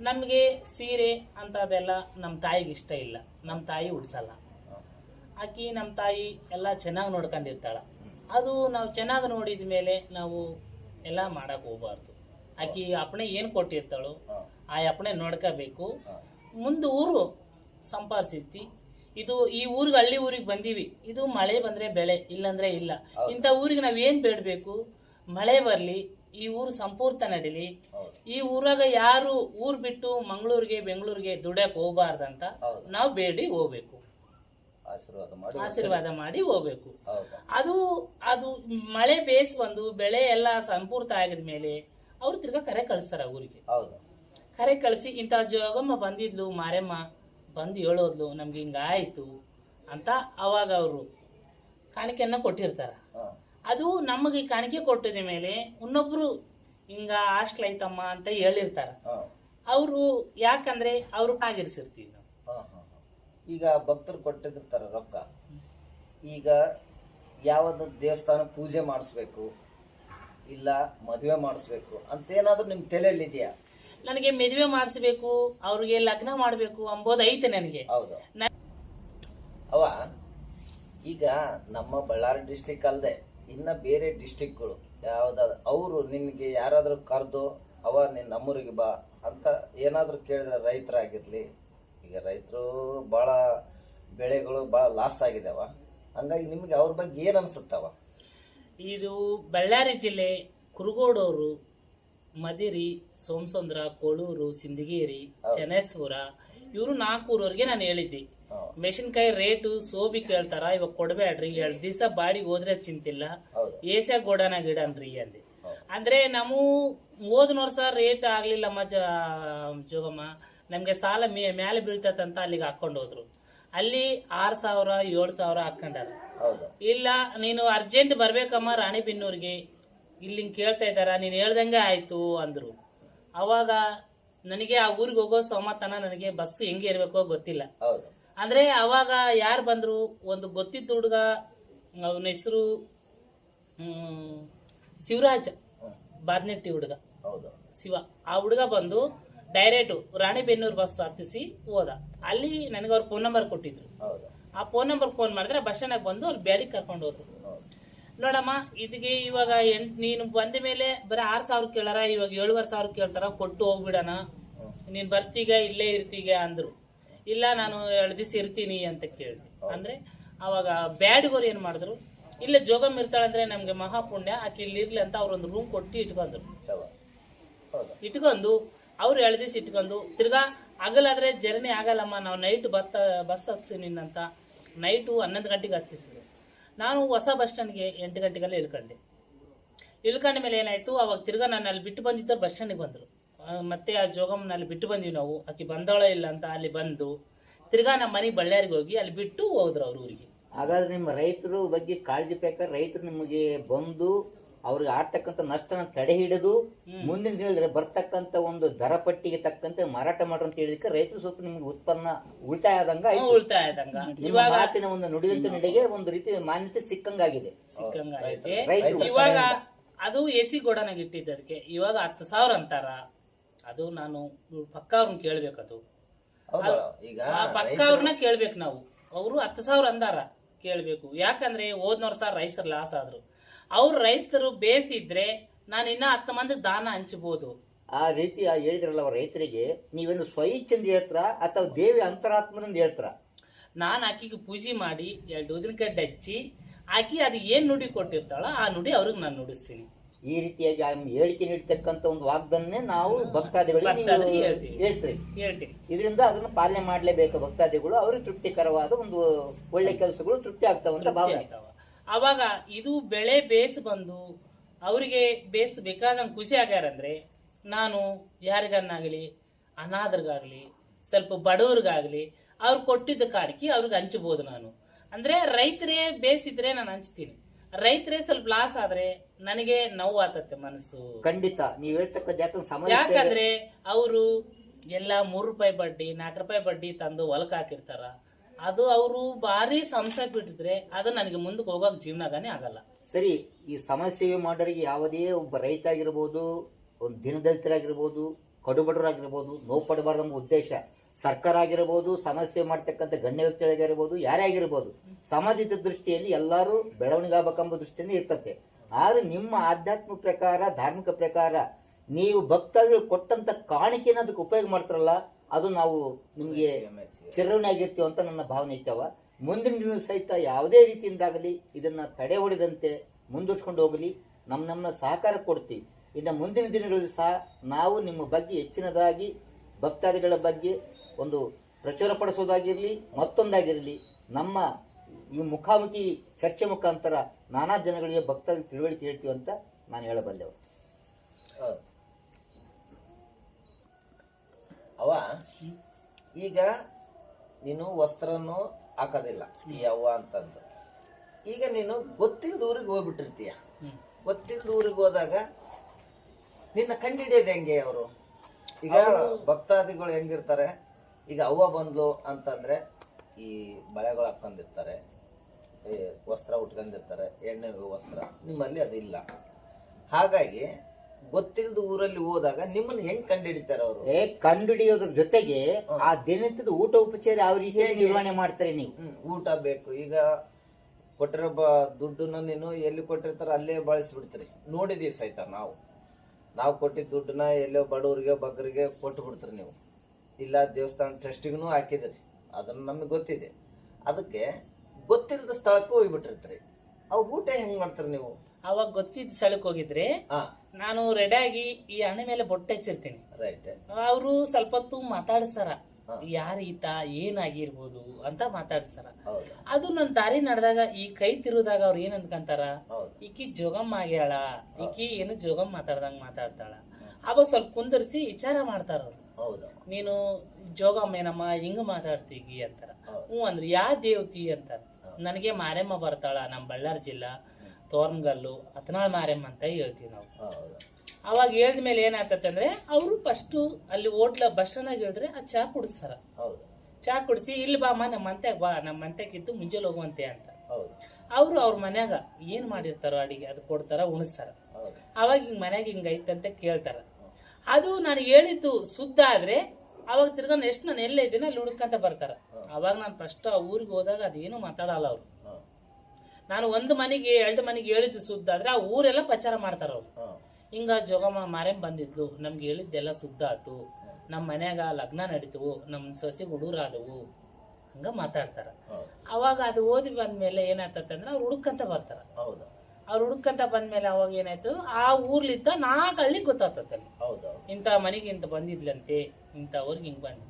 ನಮಗೆ ಸೀರೆ ಅಂತದೆಲ್ಲ ನಮ್ಮ ತಾಯಿಗೆ ಇಷ್ಟ ಇಲ್ಲ. ನಮ್ಮ ತಾಯಿ ಉಡ್ಸಲ್ಲ. ಆಕಿ ನಮ್ಮ ತಾಯಿ ಎಲ್ಲ ಚೆನ್ನಾಗಿ ನೋಡ್ಕೊಂಡಿರ್ತಾಳ. ಅದು ನಾವು ಚೆನ್ನಾಗಿ ನೋಡಿದ ಮೇಲೆ ನಾವು ಎಲ್ಲ ಮಾಡಕ್ ಹೋಗ್ಬಾರ್ದು. ಆಕಿ ಅಪ್ಪಣೆ ಏನು ಕೊಟ್ಟಿರ್ತಾಳೋ ಆ ಅಪ್ಪಣೆ ನೋಡ್ಕೋಬೇಕು. ಮುಂದೆ ಊರು ಸಂಪಾದಿಸಿ ಇದು ಈ ಊರಿಗೆ ಹಳ್ಳಿ ಊರಿಗೆ ಬಂದೀವಿ. ಇದು ಮಳೆ ಬಂದ್ರೆ ಬೆಳೆ ಇಲ್ಲಂದ್ರೆ ಇಲ್ಲ. ಇಂಥ ಊರಿಗೆ ನಾವ್ ಏನ್ ಬೇಡಬೇಕು? ಮಳೆ ಬರ್ಲಿ ಈ ಊರು ಸಂಪೂರ್ತ ನಡೀಲಿ. ಈ ಊರಾಗ ಯಾರು ಊರ್ ಬಿಟ್ಟು ಮಂಗಳೂರಿಗೆ ಬೆಂಗಳೂರಿಗೆ ದುಡ್ಯಕ್ ಹೋಗ್ಬಾರ್ದಂತ ನಾವು ಬೇಡಿ ಹೋಗ್ಬೇಕು. ಆಶೀರ್ವಾದ ಮಾಡಿ ಆಶೀರ್ವಾದ ಮಾಡಿ ಹೋಗ್ಬೇಕು. ಅದು ಅದು ಮಳೆ ಬೇಸ್ ಬಂದು ಬೆಳೆ ಎಲ್ಲ ಸಂಪೂರ್ಣ ಆಗಿದ್ಮೇಲೆ ಅವ್ರು ತಿರ್ಗಾ ಕರೆ ಕಳಿಸ್ತಾರ ಊರಿಗೆ. ಹೌದು. ಕರೆ ಕಳಿಸಿ ಇಂಥ ಜೋಗಮ್ಮ ಬಂದಿದ್ಲು ಮಾರಮ್ಮ ಬಂದು ಹೇಳೋದ್ಲು ನಮ್ಗೆ ಹಿಂಗಾಯ್ತು ಅಂತ ಅವಾಗ ಅವರು ಕಾಣಿಕೆಯನ್ನ ಕೊಟ್ಟಿರ್ತಾರ. ಅದು ನಮಗೆ ಕಾಣಿಕೆ ಕೊಟ್ಟಿದ ಮೇಲೆ ಇನ್ನೊಬ್ರು ಹಿಂಗ ಆಸ್ಟ್ಲ್ ಐತಮ್ಮ ಅಂತ ಹೇಳಿರ್ತಾರ. ಅವರು ಯಾಕಂದ್ರೆ ಅವ್ರು ಆಗಿರ್ಸಿರ್ತೀವಿ. ಈಗ ಭಕ್ತರು ಕೊಟ್ಟಿರ್ತಾರೆ ರೊಕ್ಕ. ಈಗ ಯಾವುದು ದೇವಸ್ಥಾನ ಪೂಜೆ ಮಾಡಿಸ್ಬೇಕು ಇಲ್ಲ ಮದುವೆ ಮಾಡಿಸ್ಬೇಕು ಅಂತೇನಾದ್ರೂ ನಿಮ್ಮ ತಲೆಯಲ್ಲಿ ಇದೆಯಾ? ನನಗೆ ಮದುವೆ ಮಾಡಿಸ್ಬೇಕು ಅವ್ರಿಗೆ ಲಗ್ನ ಮಾಡಬೇಕು ಅಂಬೋದು ಐತೆ ನನಗೆ. ಹೌದು. ಅವ ಈಗ ನಮ್ಮ ಬಳ್ಳಾರಿ ಡಿಸ್ಟಿಕ್ ಅಲ್ಲದೆ ಇನ್ನ ಬೇರೆ ಡಿಸ್ಟಿಕ್ಗಳು ಯಾವ್ದಾದ್ರು ಅವರು ನಿನಗೆ ಯಾರಾದರೂ ಕರೆದು ಅವ ನಿನ್ನ ನಮ್ಮೂರಿಗೆ ಬಾ ಅಂತ ಏನಾದರೂ ಕೇಳಿದ್ರೆ ರೈತರಾಗಿರ್ಲಿ ಈಗ ರೈತರು ಭಾಳ ಬೆಳೆಗಳು ಭಾಳ ಲಾಸ್ ಆಗಿದಾವ. ಹಂಗಾಗಿ ನಿಮ್ಗೆ ಅವ್ರ ಬಗ್ಗೆ ಏನು ಅನ್ಸುತ್ತವ? ಇದು ಬಳ್ಳಾರಿ ಜಿಲ್ಲೆ ಕುರುಗೋಡೋರು ಮದಿರಿ ಸೋಮಸಂದ್ರ ಕೊಳೂರು ಸಿಂದಗೇರಿ ಚನ್ನೇಶ್ವರ ಇವರು ನಾಲ್ಕೂರವರೆಗೆ ನಾನು ಹೇಳಿದ್ದೆ. ಮೆಶಿನ್ಕಾಯಿ ಮೆಣಸಿನ್ಕಾಯಿ ರೇಟು ಸೋಬಿ ಕೇಳ್ತಾರ ಇವಾಗ ಕೊಡಬೇಡ್ರಿ ಎರಡು ದಿವಸ ಬಾಡಿಗೆ ಹೋದ್ರೆ ಚಿಂತಿಲ್ಲ. ಏಸ್ಯಾಗ ಗೋಡನ ಗಿಡನ್ರಿ ಅಂದೆ. ಅಂದ್ರೆ ನಾವು ಹೋದ್ನ ವರ್ಷ ರೇಟ್ ಆಗ್ಲಿಲ್ಲಮ್ಮ ಜೋಗಮ್ಮ. ನಮ್ಗೆ ಸಾಲ ಮೇ- ಮ್ಯಾಲೆ ಅಂತ ಅಲ್ಲಿಗೆ ಹಾಕೊಂಡು ಹೋದ್ರು. ಅಲ್ಲಿ ಆರ್ ಸಾವಿರ ಏಳು ಸಾವಿರ ಹಾಕೊಂಡಾರ ಇಲ್ಲ ನೀನು ಅರ್ಜೆಂಟ್ ಬರ್ಬೇಕಮ್ಮ ರಾಣಿಬೆನ್ನೂರಿಗೆ ಇಲ್ಲಿ ಕೇಳ್ತಾ ಇದ್ದಾರ ನೀನು ಹೇಳ್ದಂಗೆ ಆಯ್ತು ಅಂದ್ರು. ಅವಾಗ ನನಗೆ ಆ ಊರಿಗೆ ಹೋಗೋ ಸೋಮತನ ನನಗೆ ಬಸ್ ಹೆಂಗೆ ಇರಬೇಕೋ ಗೊತ್ತಿಲ್ಲ. ಅಂದ್ರೆ ಅವಾಗ ಯಾರು ಬಂದ್ರು? ಒಂದು ಗೊತ್ತಿದ್ದ ಹುಡುಗ ಅವನ ಹೆಸರು ಶಿವರಾಜ್. ಬಾರ್ನೆಟ್ಟಿ ಬಾದ್ನೆಟ್ಟಿ ಹುಡುಗ. ಹೌದು. ಶಿವ. ಆ ಹುಡುಗ ಬಂದು ಡೈರೆಕ್ಟ್ ರಾಣಿಬೆನ್ನೂರು ಬಸ್ ಹತ್ತಿಸಿ ಹೋದ. ಅಲ್ಲಿ ನನಗೆ ಅವ್ರ ಫೋನ್ ನಂಬರ್ ಕೊಟ್ಟಿದ್ರು. ಆ ಫೋನ್ ನಂಬರ್ ಫೋನ್ ಮಾಡಿದ್ರೆ ಬಸ್ ಸ್ಟ್ಯಾಂಡ್ ಬಂದು ಅವ್ರು ಬ್ಯಾಡಿಗೆ ಕರ್ಕೊಂಡು ಹೋದ್ರು. ನೋಡಮ್ಮ ಇದಕ್ಕೆ ಇವಾಗ ಎಂಟ್ ನೀನು ಬಂದ ಮೇಲೆ ಬರೀ ಆರ್ ಸಾವಿರ ಕೇಳಾರ ಇವಾಗ ಏಳುವರೆ ಸಾವಿರ ಕೇಳ್ತಾರ ಕೊಟ್ಟು ಹೋಗ್ಬಿಡಣ. ನೀನ್ ಬರ್ತೀಗ ಇಲ್ಲೇ ಇರ್ತೀಗ ಅಂದ್ರು. ಇಲ್ಲ ನಾನು ಎರಡು ದಿವಸ ಇರ್ತೀನಿ ಅಂತ ಕೇಳಿದೆ. ಅಂದ್ರೆ ಅವಾಗ ಬ್ಯಾಡ್ಗೋರು ಏನ್ ಮಾಡಿದ್ರು ಇಲ್ಲೇ ಜೋಗಮ್ ಇರ್ತಾಳಂದ್ರೆ ನಮ್ಗೆ ಮಹಾಪುಣ್ಯ ಆಕೆ ಇಲ್ಲಿ ಇರ್ಲಿ ಅಂತ ಅವ್ರೊಂದು ರೂಮ್ ಕೊಟ್ಟು ಇಟ್ಕೊಂಡ್ರು. ಇಟ್ಕೊಂಡು ಅವ್ರು ಎಳ್ದಿ ಇಟ್ಕೊಂಡು ತಿರ್ಗಾ ಆಗಲಾದ್ರೆ ಜರ್ನಿ ಆಗಲ್ಲಮ್ಮ, ನಾವು ನೈಟ್ ಬತ್ತ ಬಸ್ ಹತ್ಸಿ ಅಂತ ನೈಟು ಹನ್ನೊಂದು ಗಂಟೆಗೆ ಹತ್ತಿಸಿದ್ರು ನಾನು ಹೊಸ ಬಸ್ ಸ್ಟ್ಯಾಂಡ್ಗೆ ಎಂಟು ಗಂಟೆಗೆಲ್ಲ ಇಳ್ಕೊಂಡೆ. ಇಳ್ಕೊಂಡ ಮೇಲೆ ಏನಾಯ್ತು, ಅವಾಗ ತಿರ್ಗಾ ನಾನು ಅಲ್ಲಿ ಬಿಟ್ಟು ಬಂದಿದ್ದರು ಬಸ್ ಸ್ಟ್ಯಾಂಡಿಗೆ ಬಂದರು. ಮತ್ತೆ ಆ ಜೋಗಮ್ಮನಲ್ಲಿ ಬಿಟ್ಟು ಬಂದಿವಿ ನಾವು. ಆಕೆ ಬಂದವಳ ಇಲ್ಲ ಅಂತ ಅಲ್ಲಿ ಬಂದು, ತಿರ್ಗಾ ನಮ್ಮ ಮನೆ ಬಳ್ಳಾರಿಗೆ ಹೋಗಿ ಅಲ್ಲಿ ಬಿಟ್ಟು ಹೋದ್ರು ಅವ್ರ ಊರಿಗೆ. ಹಾಗಾದ್ರೆ ನಿಮ್ಮ ರೈತರು ಬಗ್ಗೆ ಕಾಳಜಿ ಬೇಕಾದ್ರೆ ರೈತರು ನಿಮಗೆ ಬಂದು ಅವ್ರಿಗೆ ಆಗ್ತಕ್ಕಂಥ ನಷ್ಟನ ತಡೆ ಹಿಡಿದು ಮುಂದಿನ ದಿನದಲ್ಲಿ ಬರ್ತಕ್ಕಂಥ ಒಂದು ದರ ಪಟ್ಟಿಗೆ ತಕ್ಕಂತೆ ಮಾರಾಟ ಮಾಡ್ರಿ ಅಂತ ಹೇಳಿದಕ್ಕೆ ರೈತರು ಸ್ವಲ್ಪ ನಿಮ್ಗೆ ಉತ್ಪನ್ನ ಉಳಿತಾಯ ಆದಂಗ ಉಳಿತಾಯ ಆಯ್ತು. ಉಳ್ತಾಯ ಆದಂಗ. ನಿಮ್ಮ ಇವಾಗ ಮಾತಿನ ಒಂದು ನುಡಿದಂತ ನಡೆಗೆ ಒಂದು ರೀತಿ ಮಾನ್ಯತೆ ಸಿಕ್ಕಂಗಾಗಿದೆ. ಸಿಕ್ಕಂಗ ಐತೆ ರೈತರು. ಇವಾಗ ಅದು ಎಸಿ ಗೋಡನಾಗ ಇಟ್ಟಿದ್ದಕ್ಕೆ ಇವಾಗ ಹತ್ತು ಸಾವಿರ ಅಂತಾರ ಅದು ನಾನು ಪಕ್ಕ ಅವ್ರನ್ನ ಕೇಳ್ಬೇಕದು. ಹೌದು ಈಗ ಆ ಪಕ್ಕ ಅವ್ರನ್ನ ಕೇಳ್ಬೇಕು ನಾವು. ಅವರು ಹತ್ತು ಸಾವಿರ ಅಂದಾರ ಕೇಳ್ಬೇಕು. ಯಾಕಂದ್ರೆ ಹೋದ್ನವ್ರ ಸಾವಿರ ರೈತರು ಲಾಸ್ ಆದ್ರು. ಅವ್ರು ರೈತರು ಬೇಸಿದ್ರೆ ನಾನು ಇನ್ನ ಹತ್ತು ಮಂದಿ ದಾನ ಹಂಚಬಹುದು ಆ ರೀತಿ ಆ ಹೇಳಿದ್ರಲ್ಲ ಅವ್ರ ರೈತರಿಗೆ ನೀವೇನು ಸ್ವಇಚ್ಛೆಂದ ಹೇಳ್ತಾರ ಅಥವಾ ದೇವಿ ಅಂತರಾತ್ಮದಿಂದ ಹೇಳ್ತಾರ? ನಾನು ಆಕಿಗೆ ಪೂಜೆ ಮಾಡಿ ಎರಡು ಉದಿನಕಡ್ಡೆ ಹಚ್ಚಿ ಆಕಿ ಅದು ಏನ್ ನುಡಿ ಕೊಟ್ಟಿರ್ತಾಳ ಆ ನುಡಿ ಅವ್ರಿಗೆ ನಾನು ನುಡಿಸ್ತೀನಿ. ಈ ರೀತಿಯಾಗಿ ಆ ಹೇಳಿಕೆ ನೀಡ್ತಕ್ಕಂಥ ಒಂದು ವಾಗ್ದನ್ನೇ ನಾವು ಭಕ್ತಾದಿಗಳಿಗೆ ಹೇಳ್ತೀವಿ. ಹೇಳ್ತೀನಿ ಇದರಿಂದ ಅದನ್ನು ಪಾಲನೆ ಮಾಡಲೇಬೇಕು ಭಕ್ತಾದಿಗಳು ಅವ್ರಿಗೆ ತೃಪ್ತಿಕರವಾದ ಒಂದು ಒಳ್ಳೆ ಕೆಲಸಗಳು ತೃಪ್ತಿ ಆಗ್ತಾವಂತ ಭಾವನೆ. ಆಗ್ತಾವ. ಅವಾಗ ಇದು ಬೆಳೆ ಬೇಸ್ ಬಂದು ಅವರಿಗೆ ಬೇಸ್ ಬೇಕಾದಂಗೆ ಖುಷಿ ಆಗ್ಯಾರಂದ್ರೆ ನಾನು ಯಾರಿಗನ್ನಾಗಲಿ ಅನಾಥರಿಗಾಗಲಿ ಸ್ವಲ್ಪ ಬಡವ್ರಿಗಾಗಲಿ ಅವ್ರು ಕೊಟ್ಟಿದ್ದ ಕಾಡಿಕೆ ಅವ್ರಿಗೆ ಹಂಚಬಹುದು ನಾನು. ಅಂದ್ರೆ ರೈತರೇ ಬೇಸಿದ್ರೆ ನಾನು ಹಂಚ್ತೀನಿ. ರೈತರೇ ಸ್ವಲ್ಪ ಲಾಸ್ ಆದ್ರೆ ನನಗೆ ನೋವು ಆತತ್ತೆ ಮನಸ್ಸು. ಖಂಡಿತ. ನೀವು ಹೇಳ್ತಕ್ಕಂಥ ಯಾಕಂದ್ರೆ ಯಾಕಂದ್ರೆ ಅವರು ಎಲ್ಲ ಮೂರು ರೂಪಾಯಿ ಬಡ್ಡಿ ನಾಲ್ಕು ರೂಪಾಯಿ ಬಡ್ಡಿ ತಂದು ಹೊಲಕ್ಕೆ ಹಾಕಿರ್ತಾರ. ಅದು ಅವರು ಭಾರಿ ಸಮಸ್ಯೆ ಬಿಟ್ಟಿದ್ರೆ ಅದು ನನಗೆ ಮುಂದಕ್ಕೆ ಹೋಗೋಕ್ ಜೀವನದಾನೇ ಆಗಲ್ಲ. ಸರಿ, ಈ ಸಮಸ್ಯೆ ಮಾಡೋರಿಗೆ ಯಾವುದೇ ಒಬ್ಬ ರೈತ ಆಗಿರ್ಬೋದು, ಒಂದು ದಿನದಲಿತರಾಗಿರ್ಬೋದು, ಕಡುಬಡವರಾಗಿರ್ಬೋದು, ನೋವು ಪಡಬಾರ್ದು ಉದ್ದೇಶ. ಸರ್ಕಾರ ಆಗಿರ್ಬೋದು ಸಮಸ್ಯೆ ಮಾಡ್ತಕ್ಕಂಥ ಗಣ್ಯ ವ್ಯಕ್ತಿಗಳಾಗಿರ್ಬೋದು ಯಾರೇ ಆಗಿರ್ಬೋದು, ಸಮಾಜದ ದೃಷ್ಟಿಯಲ್ಲಿ ಎಲ್ಲರೂ ಬೆಳವಣಿಗೆ ಆಗ್ಬೇಕೆಂಬ ದೃಷ್ಟಿಯಿಂದ ಇರ್ತದೆ. ಆದರೆ ನಿಮ್ಮ ಆಧ್ಯಾತ್ಮ ಪ್ರಕಾರ, ಧಾರ್ಮಿಕ ಪ್ರಕಾರ, ನೀವು ಭಕ್ತಾದಿಗಳು ಕೊಟ್ಟಂತ ಕಾಣಿಕೆನ ಅದಕ್ಕೆ ಉಪಯೋಗ ಮಾಡ್ತಾರಲ್ಲ ಅದು ನಾವು ನಿಮಗೆ ಚಿರಣಿಯಾಗಿರ್ತೀವಿ ಅಂತ ನನ್ನ ಭಾವನೆ ಐತವ ಮುಂದಿನ ದಿನ ಸಹಿತ ಯಾವುದೇ ರೀತಿಯಿಂದಾಗಲಿ ಇದನ್ನು ತಡೆ ಹೊಡೆದಂತೆ ಮುಂದುವರ್ಸ್ಕೊಂಡು ಹೋಗಲಿ. ನಮ್ಮ ನಮ್ಮ ಸಹಕಾರ ಕೊಡ್ತೀವಿ ಇನ್ನು ಮುಂದಿನ ದಿನಗಳಲ್ಲಿ ಸಹ ನಾವು ನಿಮ್ಮ ಬಗ್ಗೆ ಹೆಚ್ಚಿನದಾಗಿ ಭಕ್ತಾದಿಗಳ ಬಗ್ಗೆ ಒಂದು ಪ್ರಚುರ ಪಡಿಸೋದಾಗಿರಲಿ ಮತ್ತೊಂದಾಗಿರಲಿ ನಮ್ಮ ಈ ಮುಖಾಮುಖಿ ಚರ್ಚೆ ಮುಖಾಂತರ ನಾನಾ ಜನಗಳಿಗೆ ಭಕ್ತಾದಿ ತಿಳುವಳಿಕೆ ಹೇಳ್ತೀವಿ ಅಂತ ನಾನು ಹೇಳಬಲ್ಲೆವ ಹೌದು. ಅವ ಈಗ ನೀನು ವಸ್ತ್ರನು ಹಾಕೋದಿಲ್ಲ ಈ ಅವ್ವ ಅಂತಂದು. ಈಗ ನೀನು ಗೊತ್ತಿಲ್ಲದ ಊರಿಗೆ ಹೋಗ್ಬಿಟ್ಟಿರ್ತೀಯ. ಗೊತ್ತಿಲ್ಲದ ಊರಿಗೆ ಹೋದಾಗ ನಿನ್ನ ಕಂಡಿಡಿಯೋದು ಹೆಂಗೆ ಅವರು? ಈಗ ಭಕ್ತಾದಿಗಳು ಹೆಂಗಿರ್ತಾರೆ? ಈಗ ಅವ್ವ ಬಂದ್ಲು ಅಂತಂದ್ರೆ ಈ ಬಳೆಗಳು ಹಾಕೊಂಡಿರ್ತಾರೆ ವಸ್ತ್ರ ಉಟ್ಕೊಂಡಿರ್ತಾರೆ ಎಣ್ಣೆ ವಸ್ತ್ರ ನಿಮ್ಮಲ್ಲಿ ಅದಿಲ್ಲ. ಹಾಗಾಗಿ ಗೊತ್ತಿಲ್ಲದ ಊರಲ್ಲಿ ಹೋದಾಗ ನಿಮ್ಮನ್ನ ಹೆಂಗ್ ಕಂಡುಹಿಡಿತಾರೆ ಅವರು? ಏ ಕಂಡುಹಿಡಿಯೋದ್ರ ಜೊತೆಗೆ ಆ ದಿನನಿತ್ಯದ ಊಟ ಉಪಚಾರ ಅವ್ರಿಗೆ ರೀತಿಯಾಗಿ ನಿರ್ವಹಣೆ ಮಾಡ್ತಾರೆ ನೀವು? ಊಟ ಬೇಕು. ಈಗ ಕೊಟ್ಟಿರೋ ಬ ದುಡ್ಡನ್ನ ನೀನು ಎಲ್ಲಿ ಕೊಟ್ಟಿರ್ತಾರ ಅಲ್ಲೇ ಬಳಸಿಬಿಡ್ತಾರೆ. ನೋಡಿದೀವಿ ಸಹಿತ ನಾವು. ನಾವು ಕೊಟ್ಟಿದ್ದ ದುಡ್ಡನ್ನ ಎಲ್ಲೋ ಬಡವರಿಗೆ ಬಗ್ಗರಿಗೆ ಕೊಟ್ಟು ಬಿಡ್ತೀರಿ ನೀವು. ಇಲ್ಲ ದೇವಸ್ಥಾನ ಟ್ರಸ್ಟಿಗೂ ಹಾಕಿದ್ರಿ ಅದನ್ನು ನಮಗೆ ಗೊತ್ತಿದೆ. ಅದಕ್ಕೆ ಗೊತ್ತಿಲ್ಲದ ಸ್ಥಳಕ್ಕೆ ಹೋಗ್ಬಿಟ್ಟಿರ್ತೀರಿ. ಅವು ಊಟ ಹೆಂಗ್ ಮಾಡ್ತಾರೆ ನೀವು? ಅವಾಗ ಗೊತ್ತಿದ್ದ ಸ್ಥಳಕ್ಕೆ ಹೋಗಿದ್ರೆ ಹಾ. ನಾನು ರೆಡಿಯಾಗಿ ಈ ಹಣೆ ಮೇಲೆ ಬೊಟ್ಟೆ ಹಚ್ಚಿರ್ತೀನಿ. ಅವರು ಸ್ವಲ್ಪ ಹೊತ್ತು ಮಾತಾಡ್ಸಾರ. ಯಾರೀತ ಯಾರ ಈತ ಏನಾಗಿರ್ಬೋದು ಅಂತ ಮಾತಾಡ್ಸಾರ. ಅದು ನನ್ನ ದಾರಿ ನಡೆದಾಗ ಈ ಕೈ ತಿರುದಾಗ ಅವ್ರು ಏನ್ ಅನ್ಕಂತಾರ? ಈಕಿ ಜೋಗಮ್ಮ ಆಗ್ಯಾಳ. ಈಕಿ ಏನು ಜೋಗಮ್ಮ ಮಾತಾಡ್ದಂಗ ಮಾತಾಡ್ತಾಳ. ಅವಾಗ ಸ್ವಲ್ಪ ಕುಂದರ್ಸಿ ವಿಚಾರ ಮಾಡ್ತಾರ ಅವ್ರು. ನೀನು ಜೋಗಮ್ಮ ಏನಮ್ಮ ಹಿಂಗ ಮಾತಾಡ್ತೀಗಿ ಅಂತಾರ. ಹ್ಮ್ ಹ್ಞೂ ಅಂದ್ರೆ ಯಾ ದೇವತಿ ಅಂತಾರ. ನನಗೆ ಮಾರಮ್ಮ ಬರ್ತಾಳ ನಮ್ಮ ಬಳ್ಳಾರಿ ಜಿಲ್ಲಾ. ತೋರ್ನಗಲ್ಲು ಹತ್ನಾಳ್ ಮಾರಮ್ಮ ಅಂತ ಹೇಳ್ತೀವಿ ನಾವು. ಅವಾಗ ಹೇಳಿದ ಮೇಲೆ ಏನಾಗ್ತದೆ ಅಂದ್ರೆ ಅವರು ಫಸ್ಟು ಅಲ್ಲಿ ಹೋಟ್ಲ ಬಸ್ ಸ್ಟ್ಯಾಂಡ್ ಹೇಳಿದ್ರೆ ಆ ಚಾ ಕುಡಿಸ್ತಾರ. ಚಾ ಕುಡಿಸಿ ಇಲ್ಲಿ ಬಾಮ್ಮ ನಮ್ಮ ಮಂತ್ಯಾಗ ಬಾ ನಮ್ಮ ಮಂತ್ಯಕ್ಕಿದ್ದು ಮುಂಜಾನೆ ಹೋಗುವಂತೆ ಅಂತ. ಅವರು ಅವ್ರ ಮನ್ಯಾಗ ಏನ್ ಮಾಡಿರ್ತಾರೋ ಅಡಿಗೆ ಅದು ಕೊಡ್ತಾರ ಉಣಿಸ್ತಾರ. ಅವಾಗ ಹಿಂಗ್ ಮನ್ಯಾಗ ಹಿಂಗೈತಂತ ಕೇಳ್ತಾರ. ಅದು ನಾನು ಹೇಳಿದ್ದು ಸುದ್ದ ಆದ್ರೆ ಅವಾಗ ತಿರ್ಗ ಎಷ್ಟು ನಾನು ಎಲ್ಲೇ ಇದ್ದೀನಿ ಅಲ್ಲಿ ಹುಡುಕಂತ ಬರ್ತಾರ. ಅವಾಗ ನಾನು ಫಸ್ಟ್ ಆ ಊರಿಗೆ ಹೋದಾಗ ಅದೇನು ಮಾತಾಡಲ್ಲ ಅವ್ರು. ನಾನು ಒಂದು ಮನೆಗೆ ಎರಡು ಮನೆಗೆ ಹೇಳಿದ್ದು ಸುದ್ದ ಆದ್ರೆ ಆ ಊರೆಲ್ಲ ಪ್ರಚಾರ ಮಾಡ್ತಾರ ಅವ್ರು. ಹಿಂಗ ಜೋಗಮ್ಮ ಮಾರೇಮ್ ಬಂದಿದ್ಲು ನಮ್ಗೆ ಹೇಳಿದ್ದೆಲ್ಲ ಸುದ್ದ ಆತು ನಮ್ಮ ಮನ್ಯಾಗ ಲಗ್ನ ನಡೀತು ನಮ್ಮ ಸೊಸೆಗೆ ಹುಡುಗರಾದವು ಹಂಗ ಮಾತಾಡ್ತಾರ. ಅವಾಗ ಅದು ಓದಿ ಬಂದ್ಮೇಲೆ ಏನಾಗ್ತದೆ ಅಂದ್ರೆ ಅವ್ರು ಹುಡುಕಂತ ಬರ್ತಾರ. ಹೌದು. ಅವ್ರು ಹುಡುಕಂತ ಬಂದ್ಮೇಲೆ ಅವಾಗ ಏನಾಯ್ತು ಆ ಊರ್ಲಿದ್ದ ನಾಲ್ಕು ಹಳ್ಳಿ ಗೊತ್ತಾಗ್ತದೆ ಅಲ್ಲಿ. ಹೌದು. ಇಂಥ ಮನೆಗೆ ಇಂತ ಬಂದಿದ್ಲಂತೆ ಇಂಥ ಊರಿಗೆ ಹಿಂಗೆ ಬಂದ್.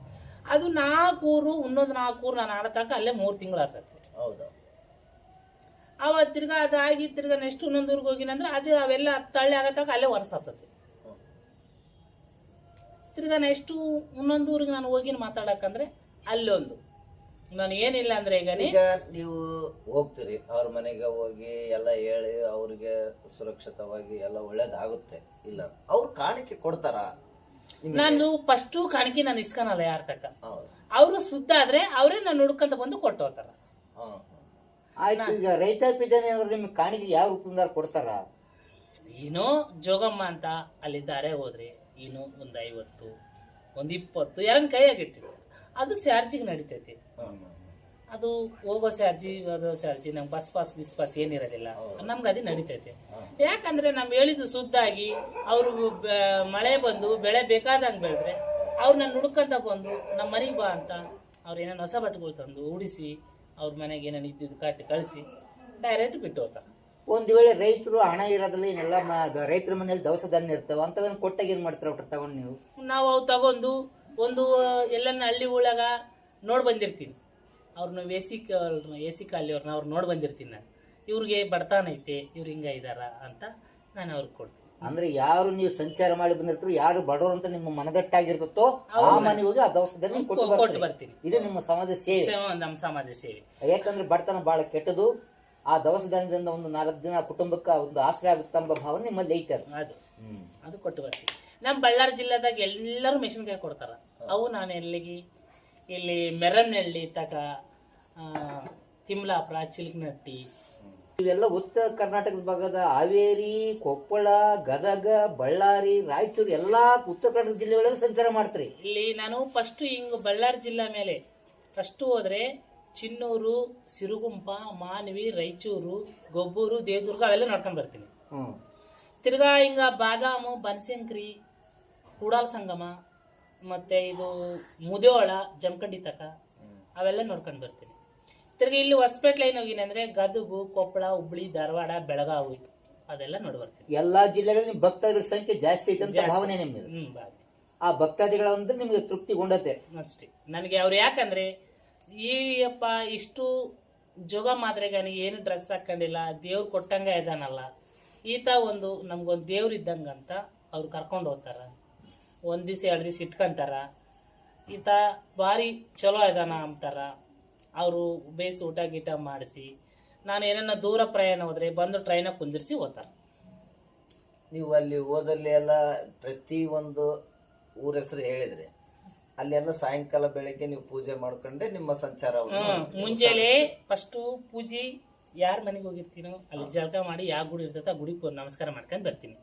ಅದು ನಾಲ್ಕು ಊರು ಇನ್ನೊಂದು ನಾಲ್ಕು ಊರು ನಾನು ಆಡತಾಕ ಅಲ್ಲೇ ಮೂರು ತಿಂಗಳು ಆಗ್ತದೆ ಅವ ತಿರ್ಗಾ ಅದಾಗಿ ತಿರ್ಗಾ ನೆಕ್ಸ್ಟ್ ಇನ್ನೊಂದು ಊರಿಗೆ ಹೋಗಿನಂದ್ರೆ ಅದು ಅವೆಲ್ಲ ತಳ್ಳಿ ಆಗತ್ತಾಗ ಅಲ್ಲೇ ಆಗ್ತದೆ. ತಿರ್ಗಾ ನೆಕ್ಸ್ಟು ಇನ್ನೊಂದು ಊರಿಗೆ ನಾನು ಹೋಗಿನ ಮಾತಾಡಕಂದ್ರೆ ಅಲ್ಲೊಂದು. ನಾನು ಏನಿಲ್ಲ ಅಂದ್ರೆ ಈಗ ಈಗ ನೀವು ಹೋಗ್ತೀರಿ ಅವ್ರ ಮನೆಗೆ ಹೋಗಿ ಎಲ್ಲ ಹೇಳಿ ಅವ್ರಿಗೆ ಸುರಕ್ಷಿತವಾಗಿ ಎಲ್ಲ ಒಳ್ಳೇದಾಗುತ್ತೆ ಇಲ್ಲ? ಅವ್ರು ಕಾಣಿಕೆ ಕೊಡ್ತಾರ? ನಾನು ಫಸ್ಟು ಕಾಣಿಕೆ ನಾನು ಇಸ್ಕೊನಲ್ಲ ಯಾರ ತಕ್ಕ ಹೌದು. ಅವರು ಸುದ್ದ ಆದ್ರೆ ಅವರೇ ನಾನು ಹುಡ್ಕಂತ ಬಂದು ಕೊಟ್ಟು ಹೋಗ್ತಾರ. ಹಾ ಆಯ್ತು ಈಗ ರೈತಾಪಿ ಜನ ಏನಾದ್ರು ನಿಮ್ಗೆ ಕಾಣಿಗೆ ಯಾವ ರೂಪದಿಂದ ಕೊಡ್ತಾರ? ಏನೋ ಜೋಗಮ್ಮ ಅಂತ ಅಲ್ಲಿದ್ದಾರೆ ಹೋದ್ರೆ ಏನು ಒಂದ್ ಐವತ್ತು ಒಂದ್ ಇಪ್ಪತ್ತು ಯಾರನ್ನ ಕೈಯಾಗಿಟ್ಟಿದ್ರು ಅದು ಸ್ಯಾರ್ಜಿಗೆ ನಡೀತೈತಿ. ಅದು ಹೋಗೋ ಸ್ಯಾರ್ಜಿ ಬರೋ ಸ್ಯಾರ್ಜಿ ನಮ್ಗೆ ಬಸ್ ಪಾಸ್ ಬಿಸ್ ಪಾಸ್ ಏನಿರೋದಿಲ್ಲ ನಮ್ಗೆ ಅದು ನಡೀತೈತೆ. ಯಾಕಂದ್ರೆ ನಮ್ ಹೇಳಿದ್ದು ಸುದ್ದಾಗಿ ಅವರು ಮಳೆ ಬಂದು ಬೆಳೆ ಬೇಕಾದಂಗೆ ಬೆಳೆದ್ರೆ ಅವ್ರು ನನ್ನ ಹುಡುಕಂತ ಬಂದು ನಮ್ಮ ಮನೆಗೆ ಬಾ ಅಂತ ಅವ್ರು ಏನೇನು ಹೊಸ ಬಟ್ಟೆಗಳು ತಂದು ಉಡಿಸಿ ಅವ್ರ ಮನೆಗೆ ಏನೇನು ಇದ್ದಿದ್ದು ಕಟ್ಟಿ ಕಳಿಸಿ ಡೈರೆಕ್ಟ್ ಬಿಟ್ಟು ಹೋಗ್ತಾರೆ. ಒಂದು ವೇಳೆ ರೈತರು ಹಣ ಇರೋದಿಲ್ಲ ಏನೆಲ್ಲ ರೈತರ ಮನೇಲಿ ದವಸ ಧಾನ್ಯ ಇರ್ತಾವ ಅಂತವನ್ನ ಕೊಟ್ಟಾಗ ಏನು ಮಾಡ್ತಾರೆ ಅವ್ರ ತಗೊಂಡು ನೀವು? ನಾವು ಅವು ತಗೊಂಡು ಒಂದು ಎಲ್ಲನ್ನ ಹಳ್ಳಿ ಒಳಗ ನೋಡಿ ಬಂದಿರ್ತೀನಿ. ಅವ್ರನ್ನ ಎಸಿ ಎಸಿ ಕಾಲಿ ಅವ್ರನ್ನ ಅವ್ರು ನೋಡಿ ಬಂದಿರ್ತೀನಿ ನಾನು. ಇವ್ರಿಗೆ ಬಡತನ ಐತೆ ಇವ್ರು ಹಿಂಗ ಇದಾರ ಅಂತ ನಾನು ಅವ್ರಿಗೆ ಕೊಡ್ತೀನಿ. ಅಂದ್ರೆ ಯಾರು ನೀವು ಸಂಚಾರ ಮಾಡಿ ಬಂದಿರ್ತೀರೋ ಯಾರು ಬಡವರು ಅಂತ ನಿಮ್ಮ ಮನದಟ್ಟಾಗಿರ್ತೋ ಆ ಮನೆ ಹೋಗಿ ಆ ದವಸ ಧಾನ್ಯ ಕೊಟ್ಟು ಕೊಟ್ಟು ಬರ್ತೀರಿ. ಬರ್ತೀನಿ. ಇದು ನಿಮ್ಮ ಸಮಾಜ ಸೇವೆ. ಸೇವೆ ನಮ್ಮ ಸಮಾಜ ಸೇವೆ. ಯಾಕಂದ್ರೆ ಬಡತನ ಬಹಳ ಕೆಟ್ಟದು. ಆ ದವಸ ಧಾನ್ಯದಿಂದ ಒಂದು ನಾಲ್ಕು ದಿನ ಆ ಕುಟುಂಬಕ್ಕೆ ಒಂದು ಆಸರೆ ಆಗುತ್ತೆ ಎಂಬ ಭಾವನೆ ನಿಮ್ಮಲ್ಲಿ ಐತೆ ಅದು. ಅದು. ಹ್ಮ್. ಅದು ಕೊಟ್ಟು ಬರ್ತೀವಿ ನಮ್ಮ ಬಳ್ಳಾರಿ ಜಿಲ್ಲೆದಾಗ ಎಲ್ಲರೂ ಮೆಣಸಿನ್ಕಾಯಿ ಕೊಡ್ತಾರ. ಅವು ನಾನು ಎಲ್ಲಿಗೆ ಇಲ್ಲಿ ಮೆರಮ್ನಹಳ್ಳಿ ತಕ ತಿಮ್ಲಾಪುರ ಚಿಲ್ಕನಟ್ಟಿ ಇವೆಲ್ಲ ಉತ್ತರ ಕರ್ನಾಟಕದ ಭಾಗದ ಹಾವೇರಿ ಕೊಪ್ಪಳ ಗದಗ ಬಳ್ಳಾರಿ ರಾಯಚೂರು ಎಲ್ಲಾ ಉತ್ತರ ಕರ್ನಾಟಕ ಜಿಲ್ಲೆಗಳಲ್ಲಿ ಸಂಚಾರ ಮಾಡ್ತೀರಿ. ಇಲ್ಲಿ ನಾನು ಫಸ್ಟ್ ಹಿಂಗ್ ಬಳ್ಳಾರಿ ಜಿಲ್ಲಾ ಮೇಲೆ. ಫಸ್ಟ್ ಹೋದ್ರೆ ಚಿನ್ನೂರು ಸಿರುಗುಂಪ ಮಾನವಿ ರಾಯಚೂರು ಗೊಬ್ಬೂರು ದೇವದುರ್ಗ ಅವೆಲ್ಲ ನೋಡ್ಕೊಂಡ್ ಬರ್ತೀನಿ. ತಿರ್ಗಾ ಹಿಂಗ ಬಾದಾಮು ಬನಶಂಕರಿ ಕೂಡಾಲ್ ಸಂಗಮ ಮತ್ತೆ ಇದು ಮುದೇವಳ ಜಮಖಂಡಿ ತಕ ಅವೆಲ್ಲ ನೋಡ್ಕೊಂಡ್ ಬರ್ತೀನಿ. ತಿರ್ಗಾ ಇಲ್ಲಿ ಹೊಸಪೇಟ್ ಲೈನ್ ಹೋಗಿನಿ ಅಂದ್ರೆ ಗದಗು ಕೊಪ್ಪಳ ಹುಬ್ಳಿ ಧಾರವಾಡ ಬೆಳಗಾವಿ ಅದೆಲ್ಲ ನೋಡಿ ಬರ್ತೀನಿ ಎಲ್ಲಾ ಜಿಲ್ಲೆಗಳಲ್ಲಿ ಭಕ್ತಾದಿಗಳ ಸಂಖ್ಯೆ ಜಾಸ್ತಿ ಐತೆ ಅಂತ ಜಾಸ್ತಿ. ಭಾವನೆ ನಿಮ್ಗೆ ಹ್ಮ್ ಬಾ ಆ ಭಕ್ತಾದಿಗಳ ಅಂದ್ರೆ ನಿಮ್ಗೆ ತೃಪ್ತಿಗೊಂಡತೆ ಅಷ್ಟೇ. ನನಗೆ ಅವ್ರು ಯಾಕಂದ್ರೆ ಈ ಅಪ್ಪ ಇಷ್ಟು ಜೋಗ ಮಾತ್ರೆಗಾನಿಗೆ ಏನು ಡ್ರೆಸ್ ಹಾಕೊಂಡಿಲ್ಲ ದೇವ್ರು ಕೊಟ್ಟಂಗ ಇದಾನಲ್ಲ ಈತ ಒಂದು ನಮ್ಗೊಂದು ದೇವ್ರು ಇದ್ದಂಗ ಅಂತ ಅವ್ರು ಕರ್ಕೊಂಡು ಹೋಗ್ತಾರ. ಒಂದ್ ದಿವಸ ಎರಡು ದಿವಸ ಇಟ್ಕೊಂತಾರ. ಈತ ಭಾರಿ ಚಲೋ ಇದಾನ ಅಂತಾರ. ಅವರು ಬೇಸ್ ಊಟ ಗೀಟ ಮಾಡಿಸಿ ನಾನು ಏನನ್ನ ದೂರ ಪ್ರಯಾಣ ಹೋದ್ರೆ ಬಂದು ಟ್ರೈನ ಕುಂದಿರಿಸಿ ಹೋಗ್ತಾರ. ನೀವು ಅಲ್ಲಿ ಹೋದಲ್ಲಿ ಎಲ್ಲ ಪ್ರತಿ ಒಂದು ಊರ ಹೆಸರು ಹೇಳಿದ್ರಿ ಅಲ್ಲೆಲ್ಲ ಸಾಯಂಕಾಲ ಬೆಳಗ್ಗೆ ನೀವು ಪೂಜೆ ಮಾಡ್ಕೊಂಡೆ ನಿಮ್ಮ ಸಂಚಾರ ಮುಂಜಾನೆ ಫಸ್ಟು ಪೂಜೆ ಯಾರ ಮನೆಗೆ ಹೋಗಿರ್ತೀನೋ ಅಲ್ಲಿ ಜಳಕ ಮಾಡಿ ಯಾವ ಗುಡಿ ಇರ್ತೈತೆ ಗುಡಿ ಗುಡಿಗೆ ನಮಸ್ಕಾರ ಮಾಡ್ಕೊಂಡು ಬರ್ತೀನಿ.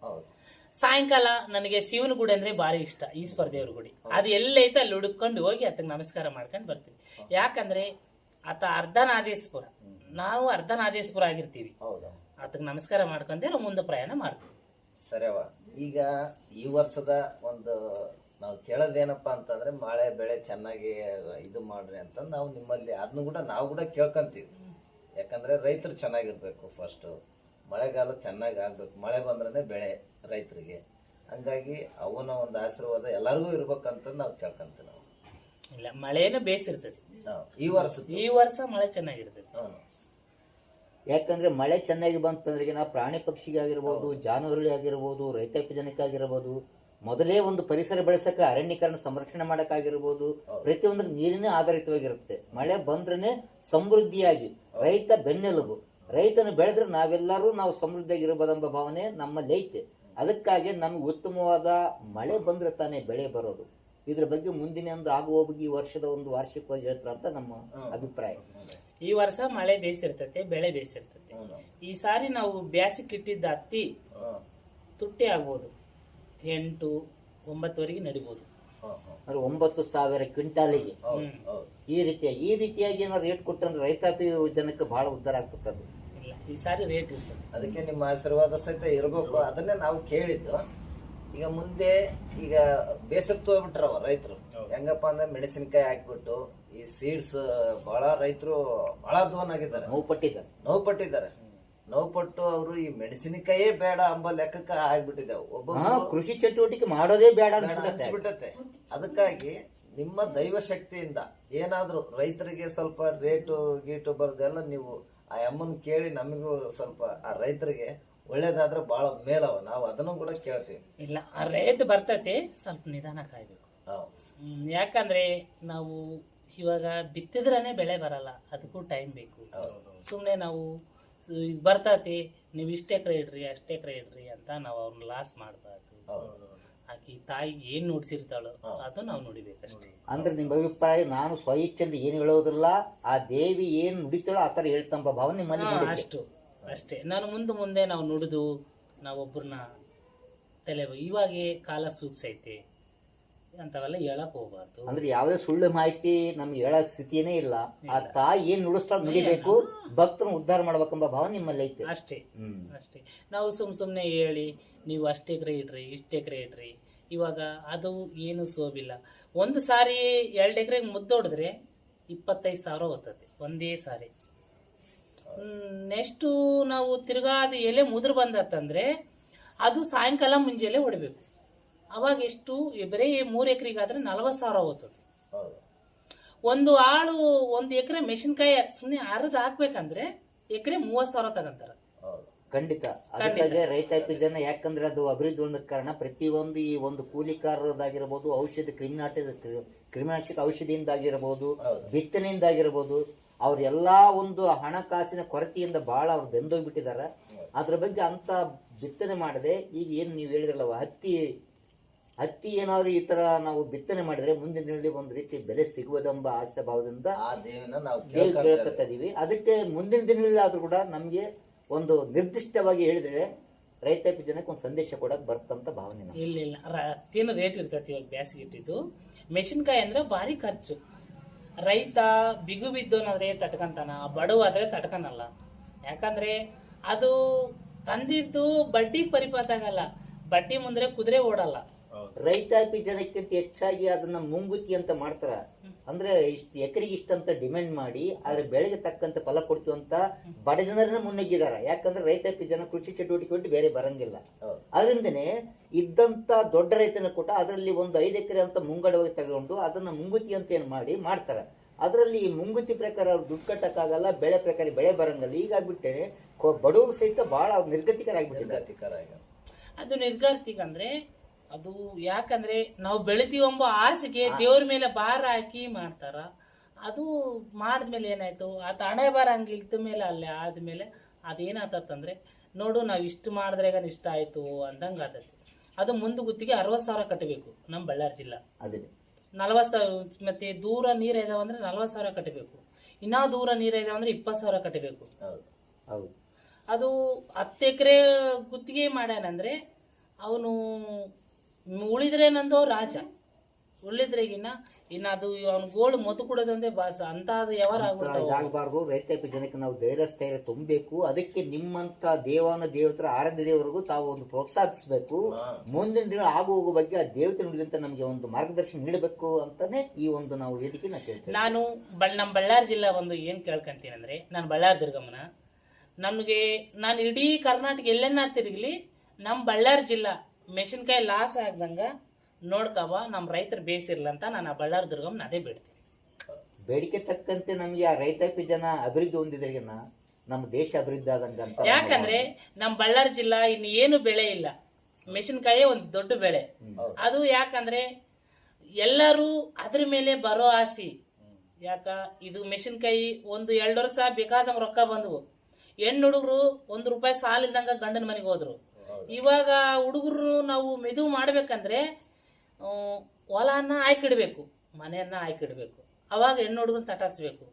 ಸಾಯಂಕಾಲ ನನಗೆ ಶಿವನ ಗುಡಿ ಅಂದ್ರೆ ಭಾರಿ ಇಷ್ಟ ಈಶ್ವರ ದೇವ್ರ ಗುಡಿ. ಅದು ಎಲ್ಲೈತೆ ಅಲ್ಲಿ ಹುಡುಕೊಂಡು ಹೋಗಿ ಅದಕ್ಕೆ ನಮಸ್ಕಾರ ಮಾಡ್ಕೊಂಡು ಬರ್ತೀನಿ. ಯಾಕಂದ್ರೆ ಆತ ಅರ್ಧನಾದೇಶಪುರ ನಾವು ಅರ್ಧನಾದೇಶಪುರ ಆಗಿರ್ತೀವಿ. ಹೌದಾ. ಅದಕ್ಕೆ ನಮಸ್ಕಾರ ನಾವು ಮುಂದೆ ಪ್ರಯಾಣ ಮಾಡ್ತೀವಿ. ಸರಿಯವ ಈಗ ಈ ವರ್ಷದ ಒಂದು ನಾವು ಕೇಳೋದೇನಪ್ಪ ಅಂತಂದ್ರೆ ಮಳೆ ಬೆಳೆ ಚೆನ್ನಾಗಿ ಇದು ಮಾಡ್ರಿ ಅಂತ ನಾವು ನಿಮ್ಮಲ್ಲಿ ಅದನ್ನು ಕೂಡ ನಾವು ಕೂಡ ಕೇಳ್ಕೊಂತೀವಿ. ಯಾಕಂದ್ರೆ ರೈತರು ಚೆನ್ನಾಗಿರ್ಬೇಕು ಫಸ್ಟು ಮಳೆಗಾಲ ಚೆನ್ನಾಗಿ ಆಗ್ಬೇಕು. ಮಳೆ ಬಂದ್ರೆ ಬೆಳೆ ರೈತರಿಗೆ. ಹಂಗಾಗಿ ಅವನ ಒಂದು ಆಶೀರ್ವಾದ ಎಲ್ಲರಿಗೂ ಇರ್ಬೇಕಂತ ನಾವು ಕೇಳ್ಕೊಂತೀವಿ ನಾವು. ಇಲ್ಲ ಮಳೆನೇ ಬೇಸಿರ್ತದೆ. ಈ ವರ್ಷ ಈ ವರ್ಷ ಮಳೆ ಚೆನ್ನಾಗಿರ್ತೈತೆ. ಯಾಕಂದ್ರೆ ಮಳೆ ಚೆನ್ನಾಗಿ ಬಂತಂದ್ರೆ ನಾವು ಪ್ರಾಣಿ ಪಕ್ಷಿಗೆ ಆಗಿರ್ಬೋದು ಜಾನುವಾರುಗಳಿಗೆ ಆಗಿರ್ಬೋದು ರೈತಾಪಿ ಜನಕ್ಕೆ ಆಗಿರ್ಬೋದು ಮೊದಲೇ ಒಂದು ಪರಿಸರ ಬೆಳೆಸಕ್ಕೆ ಅರಣ್ಯೀಕರಣ ಸಂರಕ್ಷಣೆ ಮಾಡಕ್ಕಾಗಿರ್ಬೋದು ಪ್ರತಿಯೊಂದಕ್ಕೆ ನೀರಿನೇ ಆಧಾರಿತವಾಗಿರುತ್ತೆ. ಮಳೆ ಬಂದ್ರೆ ಸಮೃದ್ಧಿಯಾಗಿ ರೈತ ಬೆನ್ನೆಲುಬು. ರೈತನ ಬೆಳೆದ್ರೆ ನಾವೆಲ್ಲರೂ ನಾವು ಸಮೃದ್ಧಿಯಾಗಿರ್ಬೋದೆಂಬ ಭಾವನೆ ನಮ್ಮಲ್ಲಿ ಐತೆ. ಅದಕ್ಕಾಗಿ ನಮ್ಗೆ ಉತ್ತಮವಾದ ಮಳೆ ಬಂದ್ರೆ ತಾನೇ ಬೆಳೆ ಬರೋದು. ಇದ್ರ ಬಗ್ಗೆ ಮುಂದಿನ ಒಂದು ಆಗುವ ಬಗ್ಗೆ ಈ ವರ್ಷದ ಒಂದು ವಾರ್ಷಿಕವಾಗಿ ಹೇಳ್ತಾರ ಅಂತ ನಮ್ಮ ಅಭಿಪ್ರಾಯ. ಈ ವರ್ಷ ಮಳೆ ಬೇಸಿರ್ತತೆ ಬೆಳೆ ಬೇಸಿರ್ತತೆ. ಈ ಸಾರಿ ನಾವು ಬ್ಯಾಸಿಗೆ ಇಟ್ಟಿದ್ದ ಹತ್ತಿ. ತುಟ್ಟಿ ಆಗ್ಬೋದು. ಎಂಟು ಒಂಬತ್ತುವರೆಗೆ ನಡಿಬೋದು. ಅಂದ್ರೆ ಒಂಬತ್ತು ಸಾವಿರ ಕ್ವಿಂಟಾಲಿಗೆ. ಈ ರೀತಿಯಾಗಿ ಈ ರೀತಿಯಾಗಿ ಏನೋ ರೇಟ್ ಕೊಟ್ಟರೆ ರೈತಾಪಿ ಜನಕ್ಕೆ ಬಹಳ ಉದ್ಧಾರ ಆಗ್ತದೆ ಅದು. ಇಲ್ಲ ಈ ಸಾರಿ ರೇಟ್ ಇರ್ತದೆ. ಅದಕ್ಕೆ ನಿಮ್ಮ ಆಶೀರ್ವಾದ ಸಹಿತ ಇರಬೇಕು. ಅದನ್ನೇ ನಾವು ಕೇಳಿದ್ದು. ಈಗ ಮುಂದೆ ಈಗ ಬೇಸತ್ತು ಹೋಗ್ಬಿಟ್ರ ರೈತರು. ಹೆಂಗಪ್ಪ ಅಂದ್ರೆ ಮೆಣಸಿನಕಾಯಿ ಹಾಕ್ಬಿಟ್ಟು ಈ ಸೀಡ್ಸ್ ಬಹಳ ರೈತರು ಬಹಳ ಅಧ್ವಾನ ಆಗಿದ್ದಾರೆ. ನೋವು ಪಟ್ಟಿದ್ದಾರೆ. ನೋವು ಪಟ್ಟಿದ್ದಾರೆ. ನೋವು ಪಟ್ಟು ಅವರು ಈ ಮೆಣಸಿನಕಾಯೇ ಬೇಡ ಅಂಬ ಲೆಕ್ಕಕ್ಕೆ ಆಗ್ಬಿಟ್ಟಿದ್ದಾವೆ ಒಬ್ಬ ಒಬ್ಬೊಬ್ಬರು ಕೃಷಿ ಚಟುವಟಿಕೆ ಮಾಡೋದೇ ಬೇಡ ಅನ್ಸ್ಬಿಟ್ಟತೆ. ಅದಕ್ಕಾಗಿ ನಿಮ್ಮ ದೈವ ಶಕ್ತಿಯಿಂದ ಏನಾದ್ರು ರೈತರಿಗೆ ಸ್ವಲ್ಪ ರೇಟು ಗೀಟು ಬರೋದೆಲ್ಲ ನೀವು ಆ ಅಮ್ಮನ್ ಕೇಳಿ ನಮಗೂ ಸ್ವಲ್ಪ ಆ ರೈತರಿಗೆ ಒಳ್ಳೇದಾದ್ರೆ ಬಹಳ ಮೇಲವ ನಾವು ಅದನ್ನು ಕೂಡ ಕೇಳ್ತೀವಿ. ಇಲ್ಲ ಆ ರೇಟ್ ಬರ್ತೈತಿ ಸ್ವಲ್ಪ ನಿಧಾನ ಕಾಯ್ಬೇಕು. ಹೌದು. ಹ್ಮ್, ಯಾಕಂದ್ರೆ ನಾವು ಇವಾಗ ಬಿತ್ತಿದ್ರನೇ ಬೆಳೆ ಬರಲ್ಲ ಅದಕ್ಕೂ ಟೈಮ್ ಬೇಕು. ಸುಮ್ಮನೆ ನಾವು ಇದು ಈಗ ಬರ್ತೈತಿ ನೀವು ಇಷ್ಟೇ ಎಕರೆ ಇಡ್ರಿ ಅಷ್ಟೇ ಎಕರೆ ಇಡ್ರಿ ಅಂತ ನಾವು ಅವ್ರನ್ನ ಲಾಸ್ ಮಾಡಬಾರ್ದು. ಹೌದು. ಆಕಿ ತಾಯಿ ಏನ್ ನೋಡ್ಸಿರ್ತಾಳೋ ಅದು ನಾವು ನೋಡಿಬೇಕಷ್ಟೇ. ಅಂದ್ರೆ ನಿಮ್ಮ ಅಭಿಪ್ರಾಯ ನಾನು ಸ್ವಇಚ್ಛೆಯಿಂದ ಏನು ಹೇಳೋದಿಲ್ಲ ಆ ದೇವಿ ಏನ್ ನುಡಿತಾಳೋ ಆ ತರ ಹೇಳ್ತಂಬ ಭಾವನೆ ನಿಮ್ಮಲ್ಲಿ ಹಾ, ಮೂಡಿದೆ. ಅಷ್ಟು. ಅಷ್ಟೇ. ನಾನು ಮುಂದೆ ಮುಂದೆ ನಾವು ನುಡಿದು ನಾವು ಒಬ್ಬರನ್ನ ತಲೆ ಇವಾಗೆ ಕಾಲ ಸೂಕ್ಸೈತೆ ಅಂತವೆಲ್ಲ ಹೇಳಕ್ ಹೋಗ್ಬಾರ್ದು. ಅಂದ್ರೆ ಯಾವುದೇ ಸುಳ್ಳು ಮಾಹಿತಿ ನಮ್ಗೆ ಹೇಳೋ ಸ್ಥಿತಿಯೇ ಇಲ್ಲ. ಆ ತಾಯಿ ಏನ್ ನುಡಿಸ್ತಾ ನುಡಿಬೇಕು ಭಕ್ತನ ಉದ್ಧಾರ ಮಾಡ್ಬೇಕೆಂಬ ಭಾವ ನಿಮ್ಮಲ್ಲಿ ಐತೆ. ಅಷ್ಟೇ. ಅಷ್ಟೇ. ನಾವು ಸುಮ್ ಸುಮ್ನೆ ಹೇಳಿ ನೀವು ಅಷ್ಟೇ ಎಕರೆ ಇಡ್ರಿ ಇಷ್ಟೇ ಎಕರೆ ಇಡ್ರಿ. ಇವಾಗ ಅದು ಏನು ಸೋಬಿಲ್ಲ. ಒಂದು ಸಾರಿ ಎರಡು ಎಕರೆಗೆ ಮುದ್ದೊಡಿದ್ರೆ ಇಪ್ಪತ್ತೈದು ಸಾವಿರ ಹೋಗ್ತದೆ ಒಂದೇ ಸಾರಿ. ನೆಕ್ಸ್ಟು ನಾವು ತಿರ್ಗಾ ಅದು ಎಲೆ ಮುದ್ರ ಬಂದತ್ತಂದ್ರೆ ಅದು ಸಾಯಂಕಾಲ ಮುಂಜಾನೆ ಹೊಡಿಬೇಕು. ಅವಾಗ ಎಷ್ಟು ಬರೀ ಮೂರು ಎಕರೆಗಾದ್ರೆ ನಲವತ್ತು ಸಾವಿರ ಹೋಗ್ತದೆ. ಒಂದು ಆಳು ಒಂದು ಎಕರೆ ಮೆಣಸಿನ್ಕಾಯಿ ಸುಮ್ಮನೆ ಅರ್ಧ ಹಾಕ್ಬೇಕಂದ್ರೆ ಎಕರೆ ಮೂವತ್ತು ಸಾವಿರ ತಗೊಂತಾರ. ಖಂಡಿತ. ಅದಕ್ಕಾಗಿ ರೈತಾಪಿ ಜನ ಯಾಕಂದ್ರೆ ಅದು ಅಭಿವೃದ್ಧಿ ಒಂದ್ ಕಾರಣ ಪ್ರತಿಯೊಂದು ಈ ಒಂದು ಕೂಲಿಕಾರರದಾಗಿರ್ಬೋದು ಔಷಧಿ ಕ್ರಿಮಿನಾಟ ಕ್ರಿಮಿನಾಶಕ ಔಷಧಿಯಿಂದಾಗಿರ್ಬೋದು ಆಗಿರಬಹುದು ಬಿತ್ತನೆಯಿಂದ ಆಗಿರಬಹುದು ಅವ್ರ ಎಲ್ಲಾ ಒಂದು ಹಣಕಾಸಿನ ಕೊರತೆಯಿಂದ ಬಹಳ ಅವ್ರು ಬೆಂದೋಗ್ಬಿಟ್ಟಿದ್ದಾರೆ ಅದ್ರ ಬಗ್ಗೆ ಅಂತ ಬಿತ್ತನೆ ಮಾಡದೆ ಈಗ ಏನು ನೀವು ಹೇಳಿದ್ರಲ್ಲವ ಹತ್ತಿ ಹತ್ತಿ ಏನಾದ್ರು ಈ ತರ ನಾವು ಬಿತ್ತನೆ ಮಾಡಿದ್ರೆ ಮುಂದಿನ ದಿನದಲ್ಲಿ ಒಂದು ರೀತಿ ಬೆಲೆ ಸಿಗುವುದೆಂಬ ಆಸೆ ಭಾವದಿಂದ ಆ ದೇವಿನ ನಾವು ದೇವ್ ಕೇಳ್ಕೊಂತ ಇದೀವಿ. ಅದಕ್ಕೆ ಮುಂದಿನ ದಿನಗಳಲ್ಲಿ ಆದ್ರೂ ಕೂಡ ನಮ್ಗೆ ಒಂದು ನಿರ್ದಿಷ್ಟವಾಗಿ ಹೇಳಿದ್ರೆ ರೈತಾಪಿ ಜನಕ್ಕೆ ಒಂದು ಸಂದೇಶ ಕೊಡಕ್ ಬರ್ತಂತ ಭಾವನೆ. ಇಲ್ಲ ಇಲ್ಲ. ಹತ್ತಿನ ರೇಟ್ ಇರ್ತೈತಿ ಇವಾಗ ಬ್ಯಾಸಿಗೆ ಇಟ್ಟಿದ್ದು. ಮೆಣಸಿನ್ಕಾಯಿ ಅಂದ್ರೆ ಭಾರಿ ಖರ್ಚು. ರೈತ ಬಿಗು ಬಿದ್ದೋನಾದ್ರೆ ತಟ್ಕಂತಾನ, ಬಡವ ಆದ್ರೆ ತಟ್ಕನಲ್ಲ. ಯಾಕಂದ್ರೆ ಅದು ತಂದಿದ್ದು ಬಡ್ಡಿ ಪರಿಪಾತ ಆಗಲ್ಲ ಬಡ್ಡಿ ಮುಂದ್ರೆ ಕುದುರೆ ಓಡಲ್ಲ. ರೈತಾಪಿ ಜನಕ್ಕಿಂತ ಹೆಚ್ಚಾಗಿ ಅದನ್ನ ಮುಂಗುತಿ ಅಂತ ಮಾಡ್ತಾರ. ಅಂದ್ರೆ ಇಷ್ಟು ಎಕರೆಗೆ ಇಷ್ಟಂತ ಡಿಮ್ಯಾಂಡ್ ಮಾಡಿ ಆದ್ರೆ ಬೆಳೆಗೆ ತಕ್ಕಂತ ಫಲ ಕೊಡ್ತೀವಿ ಅಂತ ಬಡ ಜನರನ್ನ ಮುನ್ನುಗ್ಗಿದ್ದಾರೆ ಯಾಕಂದ್ರೆ ರೈತಾಪಿ ಜನ ಕೃಷಿ ಚಟುವಟಿಕೆ ಬಿಟ್ಟು ಬೇರೆ ಬರಂಗಿಲ್ಲ. ಅದರಿಂದನೆ ಇದ್ದಂತ ದೊಡ್ಡ ರೈತನ ಕೂಡ ಅದರಲ್ಲಿ ಒಂದು ಐದು ಎಕರೆ ಅಂತ ಮುಂಗಡವಾಗಿ ತಗೊಂಡು ಅದನ್ನ ಮುಂಗುತಿ ಅಂತ ಏನ್ ಮಾಡಿ ಮಾಡ್ತಾರೆ. ಅದರಲ್ಲಿ ಈ ಮುಂಗುತಿ ಪ್ರಕಾರ ಅವ್ರು ದುಡ್ಡು ಕಟ್ಟಕ್ಕಾಗಲ್ಲ ಬೆಳೆ ಪ್ರಕಾರ ಬೆಳೆ ಬರಂಗಲ್ಲ. ಈಗಾಗ್ಬಿಟ್ಟೇನೆ ಬಡವರು ಸಹಿತ ಬಹಳ ನಿರ್ಗತಿಕರಾಗ್ಬಿಟ್ಟಿದ್ದಾರೆ. ಅದು ನಿರ್ಗತಿಕ ಅದು ನಿರ್ಗಾರ್ತಿಗಂದ್ರೆ ಅದು ಯಾಕಂದ್ರೆ ನಾವು ಬೆಳಿತೀವಂಬ ಆಸೆಗೆ ದೇವ್ರ ಮೇಲೆ ಭಾರ ಹಾಕಿ ಮಾಡ್ತಾರ. ಅದು ಮಾಡಿದ್ಮೇಲೆ ಏನಾಯ್ತು? ಆತ ಹಣೆ ಬಾರ ಹಂಗೆ ಇಲ್ತ ಮೇಲೆ ಅಲ್ಲೇ ಆದ್ಮೇಲೆ ಅದೇನಾತಂದ್ರೆ ನೋಡು ನಾವು ಇಷ್ಟು ಮಾಡಿದ್ರೆ ಇಷ್ಟ ಆಯ್ತು ಅಂದಂಗ ಆತೈತಿ. ಅದು ಮುಂದೆ ಗುತ್ತಿಗೆ ಅರವತ್ತು ಸಾವಿರ ಕಟ್ಟಬೇಕು ನಮ್ಮ ಬಳ್ಳಾರಿ ಜಿಲ್ಲಾ. ನಲ್ವತ್ತು ಸಾವಿರ ಮತ್ತೆ ದೂರ ನೀರು ಇದಾವ ಅಂದ್ರೆ ನಲ್ವತ್ತು ಸಾವಿರ ಕಟ್ಟಬೇಕು ಇನ್ನೂ ದೂರ ನೀರು ಇದಾವ ಅಂದ್ರೆ ಇಪ್ಪತ್ತು ಸಾವಿರ ಕಟ್ಟಬೇಕು ಅದು ಹತ್ತು ಎಕರೆ ಗುತ್ತಿಗೆ ಮಾಡ್ಯಾನಂದ್ರೆ ಅವನು ಉಳಿದ್ರೆ ನಂದು ರಾಜ. ಉಳಿದ್ರೆಗಿನ್ನ ಇನ್ನ ಅದು ಅವ್ನ ಗೋಳು ಮದ್ದು ಕೊಡೋದಂದ್ರೆ ಬಾಸ ಅಂತ ಅದು ಯಾವಾರ ರೈತಾಪಿ ಜನಕ್ಕೆ ನಾವು ಧೈರ್ಯ ಸ್ಥೈರ್ಯ ತುಂಬಬೇಕು. ಅದಕ್ಕೆ ನಿಮ್ಮಂತ ದೇವಾನ ದೇವತರ ಆರಾಧ್ಯ ದೇವರಿಗೂ ತಾವು ಒಂದು ಪ್ರೋತ್ಸಾಹಿಸಬೇಕು. ಮುಂದಿನ ದಿನ ಆಗು ಹೋಗೋ ಬಗ್ಗೆ ಆ ದೇವತೆ ನುಡಿದಂತ ನಮಗೆ ಒಂದು ಮಾರ್ಗದರ್ಶನ ನೀಡಬೇಕು ಅಂತಾನೆ ಈ ಒಂದು ನಾವು ವೇದಿಕೆ ನಾನು ಬಳ್ ನಮ್ಮ ಬಳ್ಳಾರಿ ಜಿಲ್ಲಾ ಒಂದು ಏನು ಕೇಳ್ಕೊಂತೀನಿ ಅಂದ್ರೆ ನಾನು ಬಳ್ಳಾರಿ ದುರ್ಗಮ್ಮನ. ನಮಗೆ ನಾನು ಇಡೀ ಕರ್ನಾಟಕ ಎಲ್ಲೆನ್ನ ತಿರುಗಲಿ ನಮ್ಮ ಬಳ್ಳಾರಿ ಜಿಲ್ಲಾ ಮೆಣಸಿನ್ಕಾಯಿ ಲಾಸ್ ಆಗ್ದಂಗೆ ನೋಡ್ಕವ ನಮ್ಮ ರೈತರು ಬೇಸಿರ್ಲ ಅಂತ ನಾನು ಆ ಬಳ್ಳಾರಿ ದುರ್ಗಮ್ಮನ ಅದೇ ಬಿಡ್ತೀನಿ. ಬೇಡಿಕೆ ತಕ್ಕಂತೆ ನಮಗೆ ಆ ರೈತಾಪಿ ಜನ ಅಭಿವೃದ್ಧಿ ಹೊಂದಿದ್ರೆ ನಮ್ಮ ದೇಶ ಅಭಿವೃದ್ಧಿ ಆದಂಗ ಅಂತ ಯಾಕಂದ್ರೆ ನಮ್ಮ ಬಳ್ಳಾರಿ ಜಿಲ್ಲಾ ಇನ್ನು ಏನು ಬೆಳೆ ಇಲ್ಲ. ಮೆಣಸಿನ್ಕಾಯೇ ಒಂದು ದೊಡ್ಡ ಬೆಳೆ. ಅದು ಯಾಕಂದ್ರೆ ಎಲ್ಲರೂ ಅದ್ರ ಮೇಲೆ ಬರೋ ಆಸೆ. ಯಾಕ? ಇದು ಮೆಣಸಿನ್ಕಾಯಿ ಒಂದು ಎರಡು ವರ್ಷ ಬೇಕಾದಂಗ ರೊಕ್ಕ ಬಂದವು. ಹೆಣ್ಣು ಹುಡುಗರು ಒಂದು ರೂಪಾಯಿ ಸಾಲ ಇಲ್ದಂಗ ಗಂಡನ ಮನೆಗೆ ಹೋದ್ರು. ಇವಾಗ ಹುಡುಗರು ನಾವು ಮೆದು ಮಾಡಬೇಕಂದ್ರೆ ಹೊಲನ ಆಯ್ಕಿಡ್ಬೇಕು ಮನೆಯನ್ನ ಆಯ್ಕಿಡ್ಬೇಕು ಅವಾಗ ಹೆಣ್ಣು ಹುಡುಗನ ತಟಾಸ್ಬೇಕು.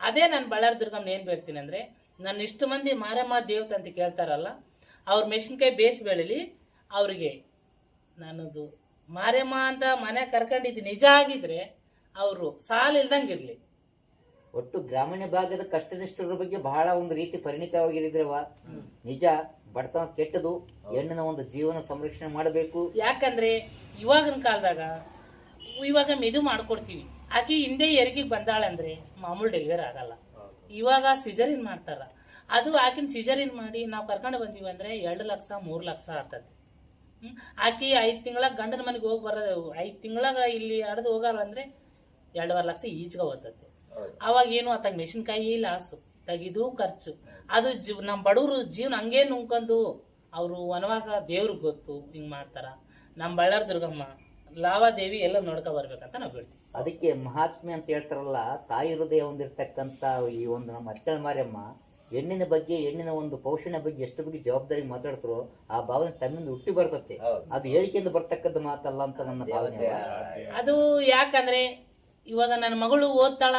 ಅದೇ ನಾನು ಬಳ್ಳಾರಿ ದುರ್ಗಮ್ಮನ ಏನು ಬೇಡ್ತೀನಿ ಅಂದರೆ ನನ್ನ ಇಷ್ಟು ಮಂದಿ ಮಾರಮ್ಮ ದೇವತೆ ಅಂತ ಕೇಳ್ತಾರಲ್ಲ ಅವ್ರ ಮೆಣಸಿನ್ಕಾಯಿ ಬೇಸ್ ಬೆಳೀಲಿ ಅವರಿಗೆ ನನ್ನದು ಮಾರಮ್ಮ ಅಂತ ಮನೆ ಕರ್ಕೊಂಡಿದ್ದು ನಿಜ ಆಗಿದ್ರೆ ಅವರು ಸಾಲ ಇಲ್ದಂಗೆ ಇರಲಿ ಒಟ್ಟು ಗ್ರಾಮೀಣ ಭಾಗದ ಕಷ್ಟನಿಷ್ಠರ ಬಗ್ಗೆ ಬಹಳ ಒಂದು ರೀತಿ ಪರಿಣಿತವಾಗಿರಿದ್ರವ ನಿಜ. ಬಡತನ ಕೆಟ್ಟದು ಹೆಣ್ಣಿನ ಒಂದು ಜೀವನ ಸಂರಕ್ಷಣೆ ಮಾಡಬೇಕು. ಯಾಕಂದ್ರೆ ಇವಾಗಿನ ಕಾಲದಾಗ ಇವಾಗ ಮೆದು ಮಾಡ್ಕೊಡ್ತೀವಿ ಆಕೆ ಹಿಂದೆ ಹೆರಿಗೆಗೆ ಬಂದಾಳಂದ್ರೆ ಮಾಮೂಲು ಡೆಲಿವರಿ ಆಗಲ್ಲ. ಇವಾಗ ಸಿಜರಿನ್ ಮಾಡ್ತಾರ? ಅದು ಆಕಿನ ಸಿಜರಿನ್ ಮಾಡಿ ನಾವು ಕರ್ಕೊಂಡು ಬಂದೀವಿ ಅಂದ್ರೆ ಎರಡು ಲಕ್ಷ ಮೂರು ಲಕ್ಷ ಆಗ್ತದೆ. ಹ್ಮ್? ಆಕಿ ಐದು ತಿಂಗಳ ಗಂಡನ ಮನೆಗೆ ಹೋಗಿ ಬರೋದು ಐದು ತಿಂಗಳಾಗ ಇಲ್ಲಿ ಅಡ್ದು ಹೋಗಲ್ಲ ಅಂದ್ರೆ ಎರಡೂವರೆ ಲಕ್ಷ ಈಜ್ಗ ಹೋಗ್ತದೆ. ಅವಾಗ ಏನು ಆತಾಗ ಮೆಣಸಿನ್ಕಾಯಿ ಲಾಸು ತೆಗಿದು ಖರ್ಚು. ಅದು ಜೀವ್ ನಮ್ಮ ಬಡವರು ಜೀವನ ಹಂಗೆ ನುಂಕೊಂಡು ಅವರು ವನವಾಸ ದೇವ್ರಿಗೆ ಗೊತ್ತು ಹಿಂಗೆ ಮಾಡ್ತಾರ. ನಮ್ಮ ಬಳ್ಳಾರಿ ದುರ್ಗಮ್ಮ ಲಾವಾದೇವಿ ಎಲ್ಲ ನೋಡ್ಕೊ ಬರ್ಬೇಕಂತ ನಾವು ಬಿಡ್ತೀವಿ ಅದಕ್ಕೆ ಮಹಾತ್ಮೆ ಅಂತ ಹೇಳ್ತಾರಲ್ಲ ತಾಯಿ ಹೃದಯ ಹೊಂದಿರತಕ್ಕಂತ ಈ ಒಂದು ನಮ್ಮ ಅಚ್ಚಳ ಮಾರಿಯಮ್ಮ ಹೆಣ್ಣಿನ ಬಗ್ಗೆ ಹೆಣ್ಣಿನ ಒಂದು ಪೋಷಣೆ ಬಗ್ಗೆ ಎಷ್ಟು ಬಗ್ಗೆ ಜವಾಬ್ದಾರಿ ಮಾತಾಡ್ತಾರೋ ಆ ಭಾವನೆ ತಮ್ಮಿಂದ ಹುಟ್ಟಿ ಬರ್ತತ್ತೆ ಅದು ಹೇಳಿಕೆಯಿಂದ ಬರ್ತಕ್ಕಂಥ ಮಾತಲ್ಲ ಅಂತ ನನ್ನ ಭಾವನೆ. ಅದು ಯಾಕಂದ್ರೆ ಇವಾಗ ನನ್ನ ಮಗಳು ಓದ್ತಾಳ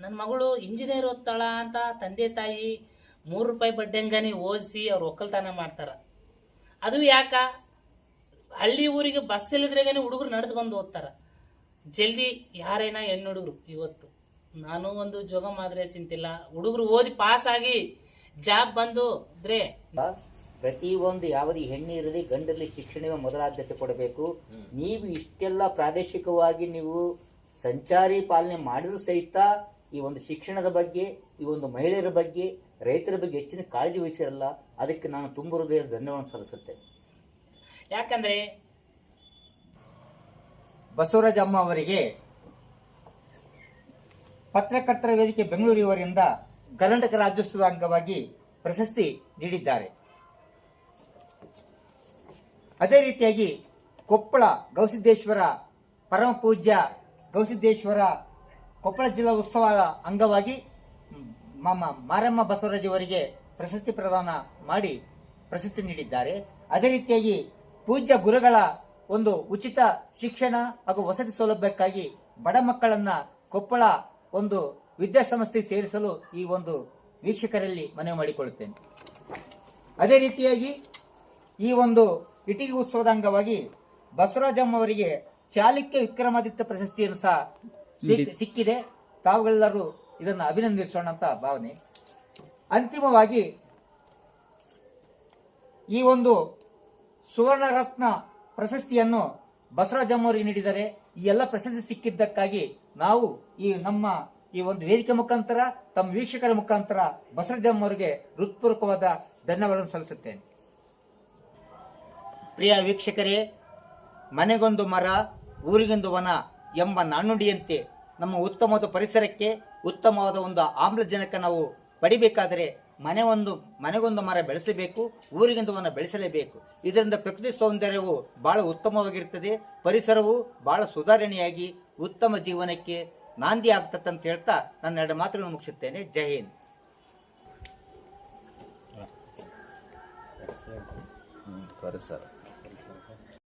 ನನ್ನ ಮಗಳು ಇಂಜಿನಿಯರ್ ಓದ್ತಾಳ ಅಂತ ತಂದೆ ತಾಯಿ ಮೂರು ರೂಪಾಯಿ ಬಡ್ಡಂಗನೇ ಓದಿಸಿ ಅವ್ರು ಒಕ್ಕಲ್ತನ ಮಾಡ್ತಾರೆ. ಅದು ಯಾಕ? ಹಳ್ಳಿ ಊರಿಗೆ ಬಸ್ ಇಲ್ಲದ್ರಾಗನೇ ಹುಡುಗರು ನಡೆದು ಬಂದು ಓದ್ತಾರ. ಜಲ್ದಿ ಯಾರೇನ ಹೆಣ್ಣು ಹುಡುಗರು ಇವತ್ತು. ನಾನು ಒಂದು ಜೋಗ ಮಾದ್ರೆ ಸಿಂತಿಲ್ಲ ಹುಡುಗರು ಓದಿ ಪಾಸ್ ಆಗಿ ಜಾಬ್ ಬಂದು ಇದ್ರೆ ಪ್ರತಿ ಒಂದು ಯಾವುದೇ ಹೆಣ್ಣಿರಲಿ ಗಂಡಿರಲಿ ಶಿಕ್ಷಣವೇ ಮೊದಲ ಆದ್ಯತೆ ಕೊಡಬೇಕು. ನೀವು ಇಷ್ಟೆಲ್ಲ ಪ್ರಾದೇಶಿಕವಾಗಿ ನೀವು ಸಂಚಾರಿ ಪಾಲನೆ ಮಾಡಿದ್ರು ಸಹಿತ ಈ ಒಂದು ಶಿಕ್ಷಣದ ಬಗ್ಗೆ, ಈ ಒಂದು ಮಹಿಳೆಯರ ಬಗ್ಗೆ ರೈತರ ಬಗ್ಗೆ ಹೆಚ್ಚಿನ ಕಾಳಜಿ ವಹಿಸಿರಲ್ಲ ಅದಕ್ಕೆ ನಾನು ತುಂಬ ಹೃದಯ ಧನ್ಯವಾದ ಸಲ್ಲಿಸುತ್ತೆ ಯಾಕಂದ್ರೆ ಬಸವರಾಜ ಅಮ್ಮ ಅವರಿಗೆ ಪತ್ರಕರ್ತರ ವೇದಿಕೆ ಬೆಂಗಳೂರು ಇವರಿಂದ ಕರ್ನಾಟಕ ರಾಜ್ಯೋತ್ಸವದ ಅಂಗವಾಗಿ ಪ್ರಶಸ್ತಿ ನೀಡಿದ್ದಾರೆ. ಅದೇ ರೀತಿಯಾಗಿ ಕೊಪ್ಪಳ ಗೌಸಿದ್ದೇಶ್ವರ ಪರಮ ಪೂಜ್ಯ ಗೌಸಿದ್ದೇಶ್ವರ ಕೊಪ್ಪಳ ಜಿಲ್ಲಾ ಉತ್ಸವದ ಅಂಗವಾಗಿ ಮಾಮ ಮಾರಮ್ಮ ಬಸವರಾಜ್ ಅವರಿಗೆ ಪ್ರಶಸ್ತಿ ಪ್ರದಾನ ಮಾಡಿ ಪ್ರಶಸ್ತಿ ನೀಡಿದ್ದಾರೆ. ಅದೇ ರೀತಿಯಾಗಿ ಪೂಜ್ಯ ಗುರುಗಳ ಒಂದು ಉಚಿತ ಶಿಕ್ಷಣ ಹಾಗೂ ವಸತಿ ಸೌಲಭ್ಯಕ್ಕಾಗಿ ಬಡ ಮಕ್ಕಳನ್ನ ಕೊಪ್ಪಳ ಒಂದು ವಿದ್ಯಾಸಂಸ್ಥೆ ಸೇರಿಸಲು ಈ ಒಂದು ವೀಕ್ಷಕರಲ್ಲಿ ಮನವಿ ಮಾಡಿಕೊಳ್ಳುತ್ತೇನೆ. ಅದೇ ರೀತಿಯಾಗಿ ಈ ಒಂದು ಇಟಿಗೆ ಉತ್ಸವದ ಅಂಗವಾಗಿ ಬಸವರಾಜಮ್ಮ ಅವರಿಗೆ ಚಾಲುಕ್ಯ ವಿಕ್ರಮಾದಿತ್ಯ ಪ್ರಶಸ್ತಿಯನ್ನು ಸಹ ಸಿಕ್ಕಿದೆ. ತಾವುಗಳೆಲ್ಲರೂ ಇದನ್ನು ಅಭಿನಂದಿಸೋಣ ಅಂತ ಭಾವನೆ. ಅಂತಿಮವಾಗಿ ಈ ಒಂದು ಸುವರ್ಣರತ್ನ ಪ್ರಶಸ್ತಿಯನ್ನು ಬಸವರಾಜಮ್ಮ ಅವರಿಗೆ ನೀಡಿದರೆ ಈ ಎಲ್ಲ ಪ್ರಶಸ್ತಿ ಸಿಕ್ಕಿದ್ದಕ್ಕಾಗಿ ನಾವು ಈ ನಮ್ಮ ಈ ಒಂದು ವೇದಿಕೆ ಮುಖಾಂತರ, ತಮ್ಮ ವೀಕ್ಷಕರ ಮುಖಾಂತರ ಬಸವರಾಜಮ್ಮ ಅವರಿಗೆ ಹೃತ್ಪೂರ್ವಕವಾದ ಧನ್ಯವಾದ ಸಲ್ಲಿಸುತ್ತೇನೆ. ಪ್ರಿಯ ವೀಕ್ಷಕರೇ, ಮನೆಗೊಂದು ಮರ, ಊರಿಗೊಂದು ವನ ಎಂಬ ನಾಣ್ಣುಡಿಯಂತೆ ನಮ್ಮ ಉತ್ತಮವಾದ ಪರಿಸರಕ್ಕೆ ಉತ್ತಮವಾದ ಒಂದು ಆಮ್ಲಜನಕ ನಾವು ಪಡಿಬೇಕಾದರೆ ಮನೆ ಒಂದು, ಮನೆಗೊಂದು ಮರ ಬೆಳೆಸಲೇಬೇಕು ಊರಿಗೊಂದು ಮರ ಬೆಳೆಸಲೇಬೇಕು. ಇದರಿಂದ ಪ್ರಕೃತಿ ಸೌಂದರ್ಯವು ಬಹಳ ಉತ್ತಮವಾಗಿರುತ್ತದೆ. ಪರಿಸರವು ಬಹಳ ಸುಧಾರಣೆಯಾಗಿ ಉತ್ತಮ ಜೀವನಕ್ಕೆ ನಾಂದಿ ಆಗ್ತದೆ ಅಂತ ಹೇಳ್ತಾ ನನ್ನ ಎರಡು ಮಾತುಗಳನ್ನು ಮುಗಿಸುತ್ತೇನೆ. ಜೈ ಹಿಂದ್. ಪರಿಸರ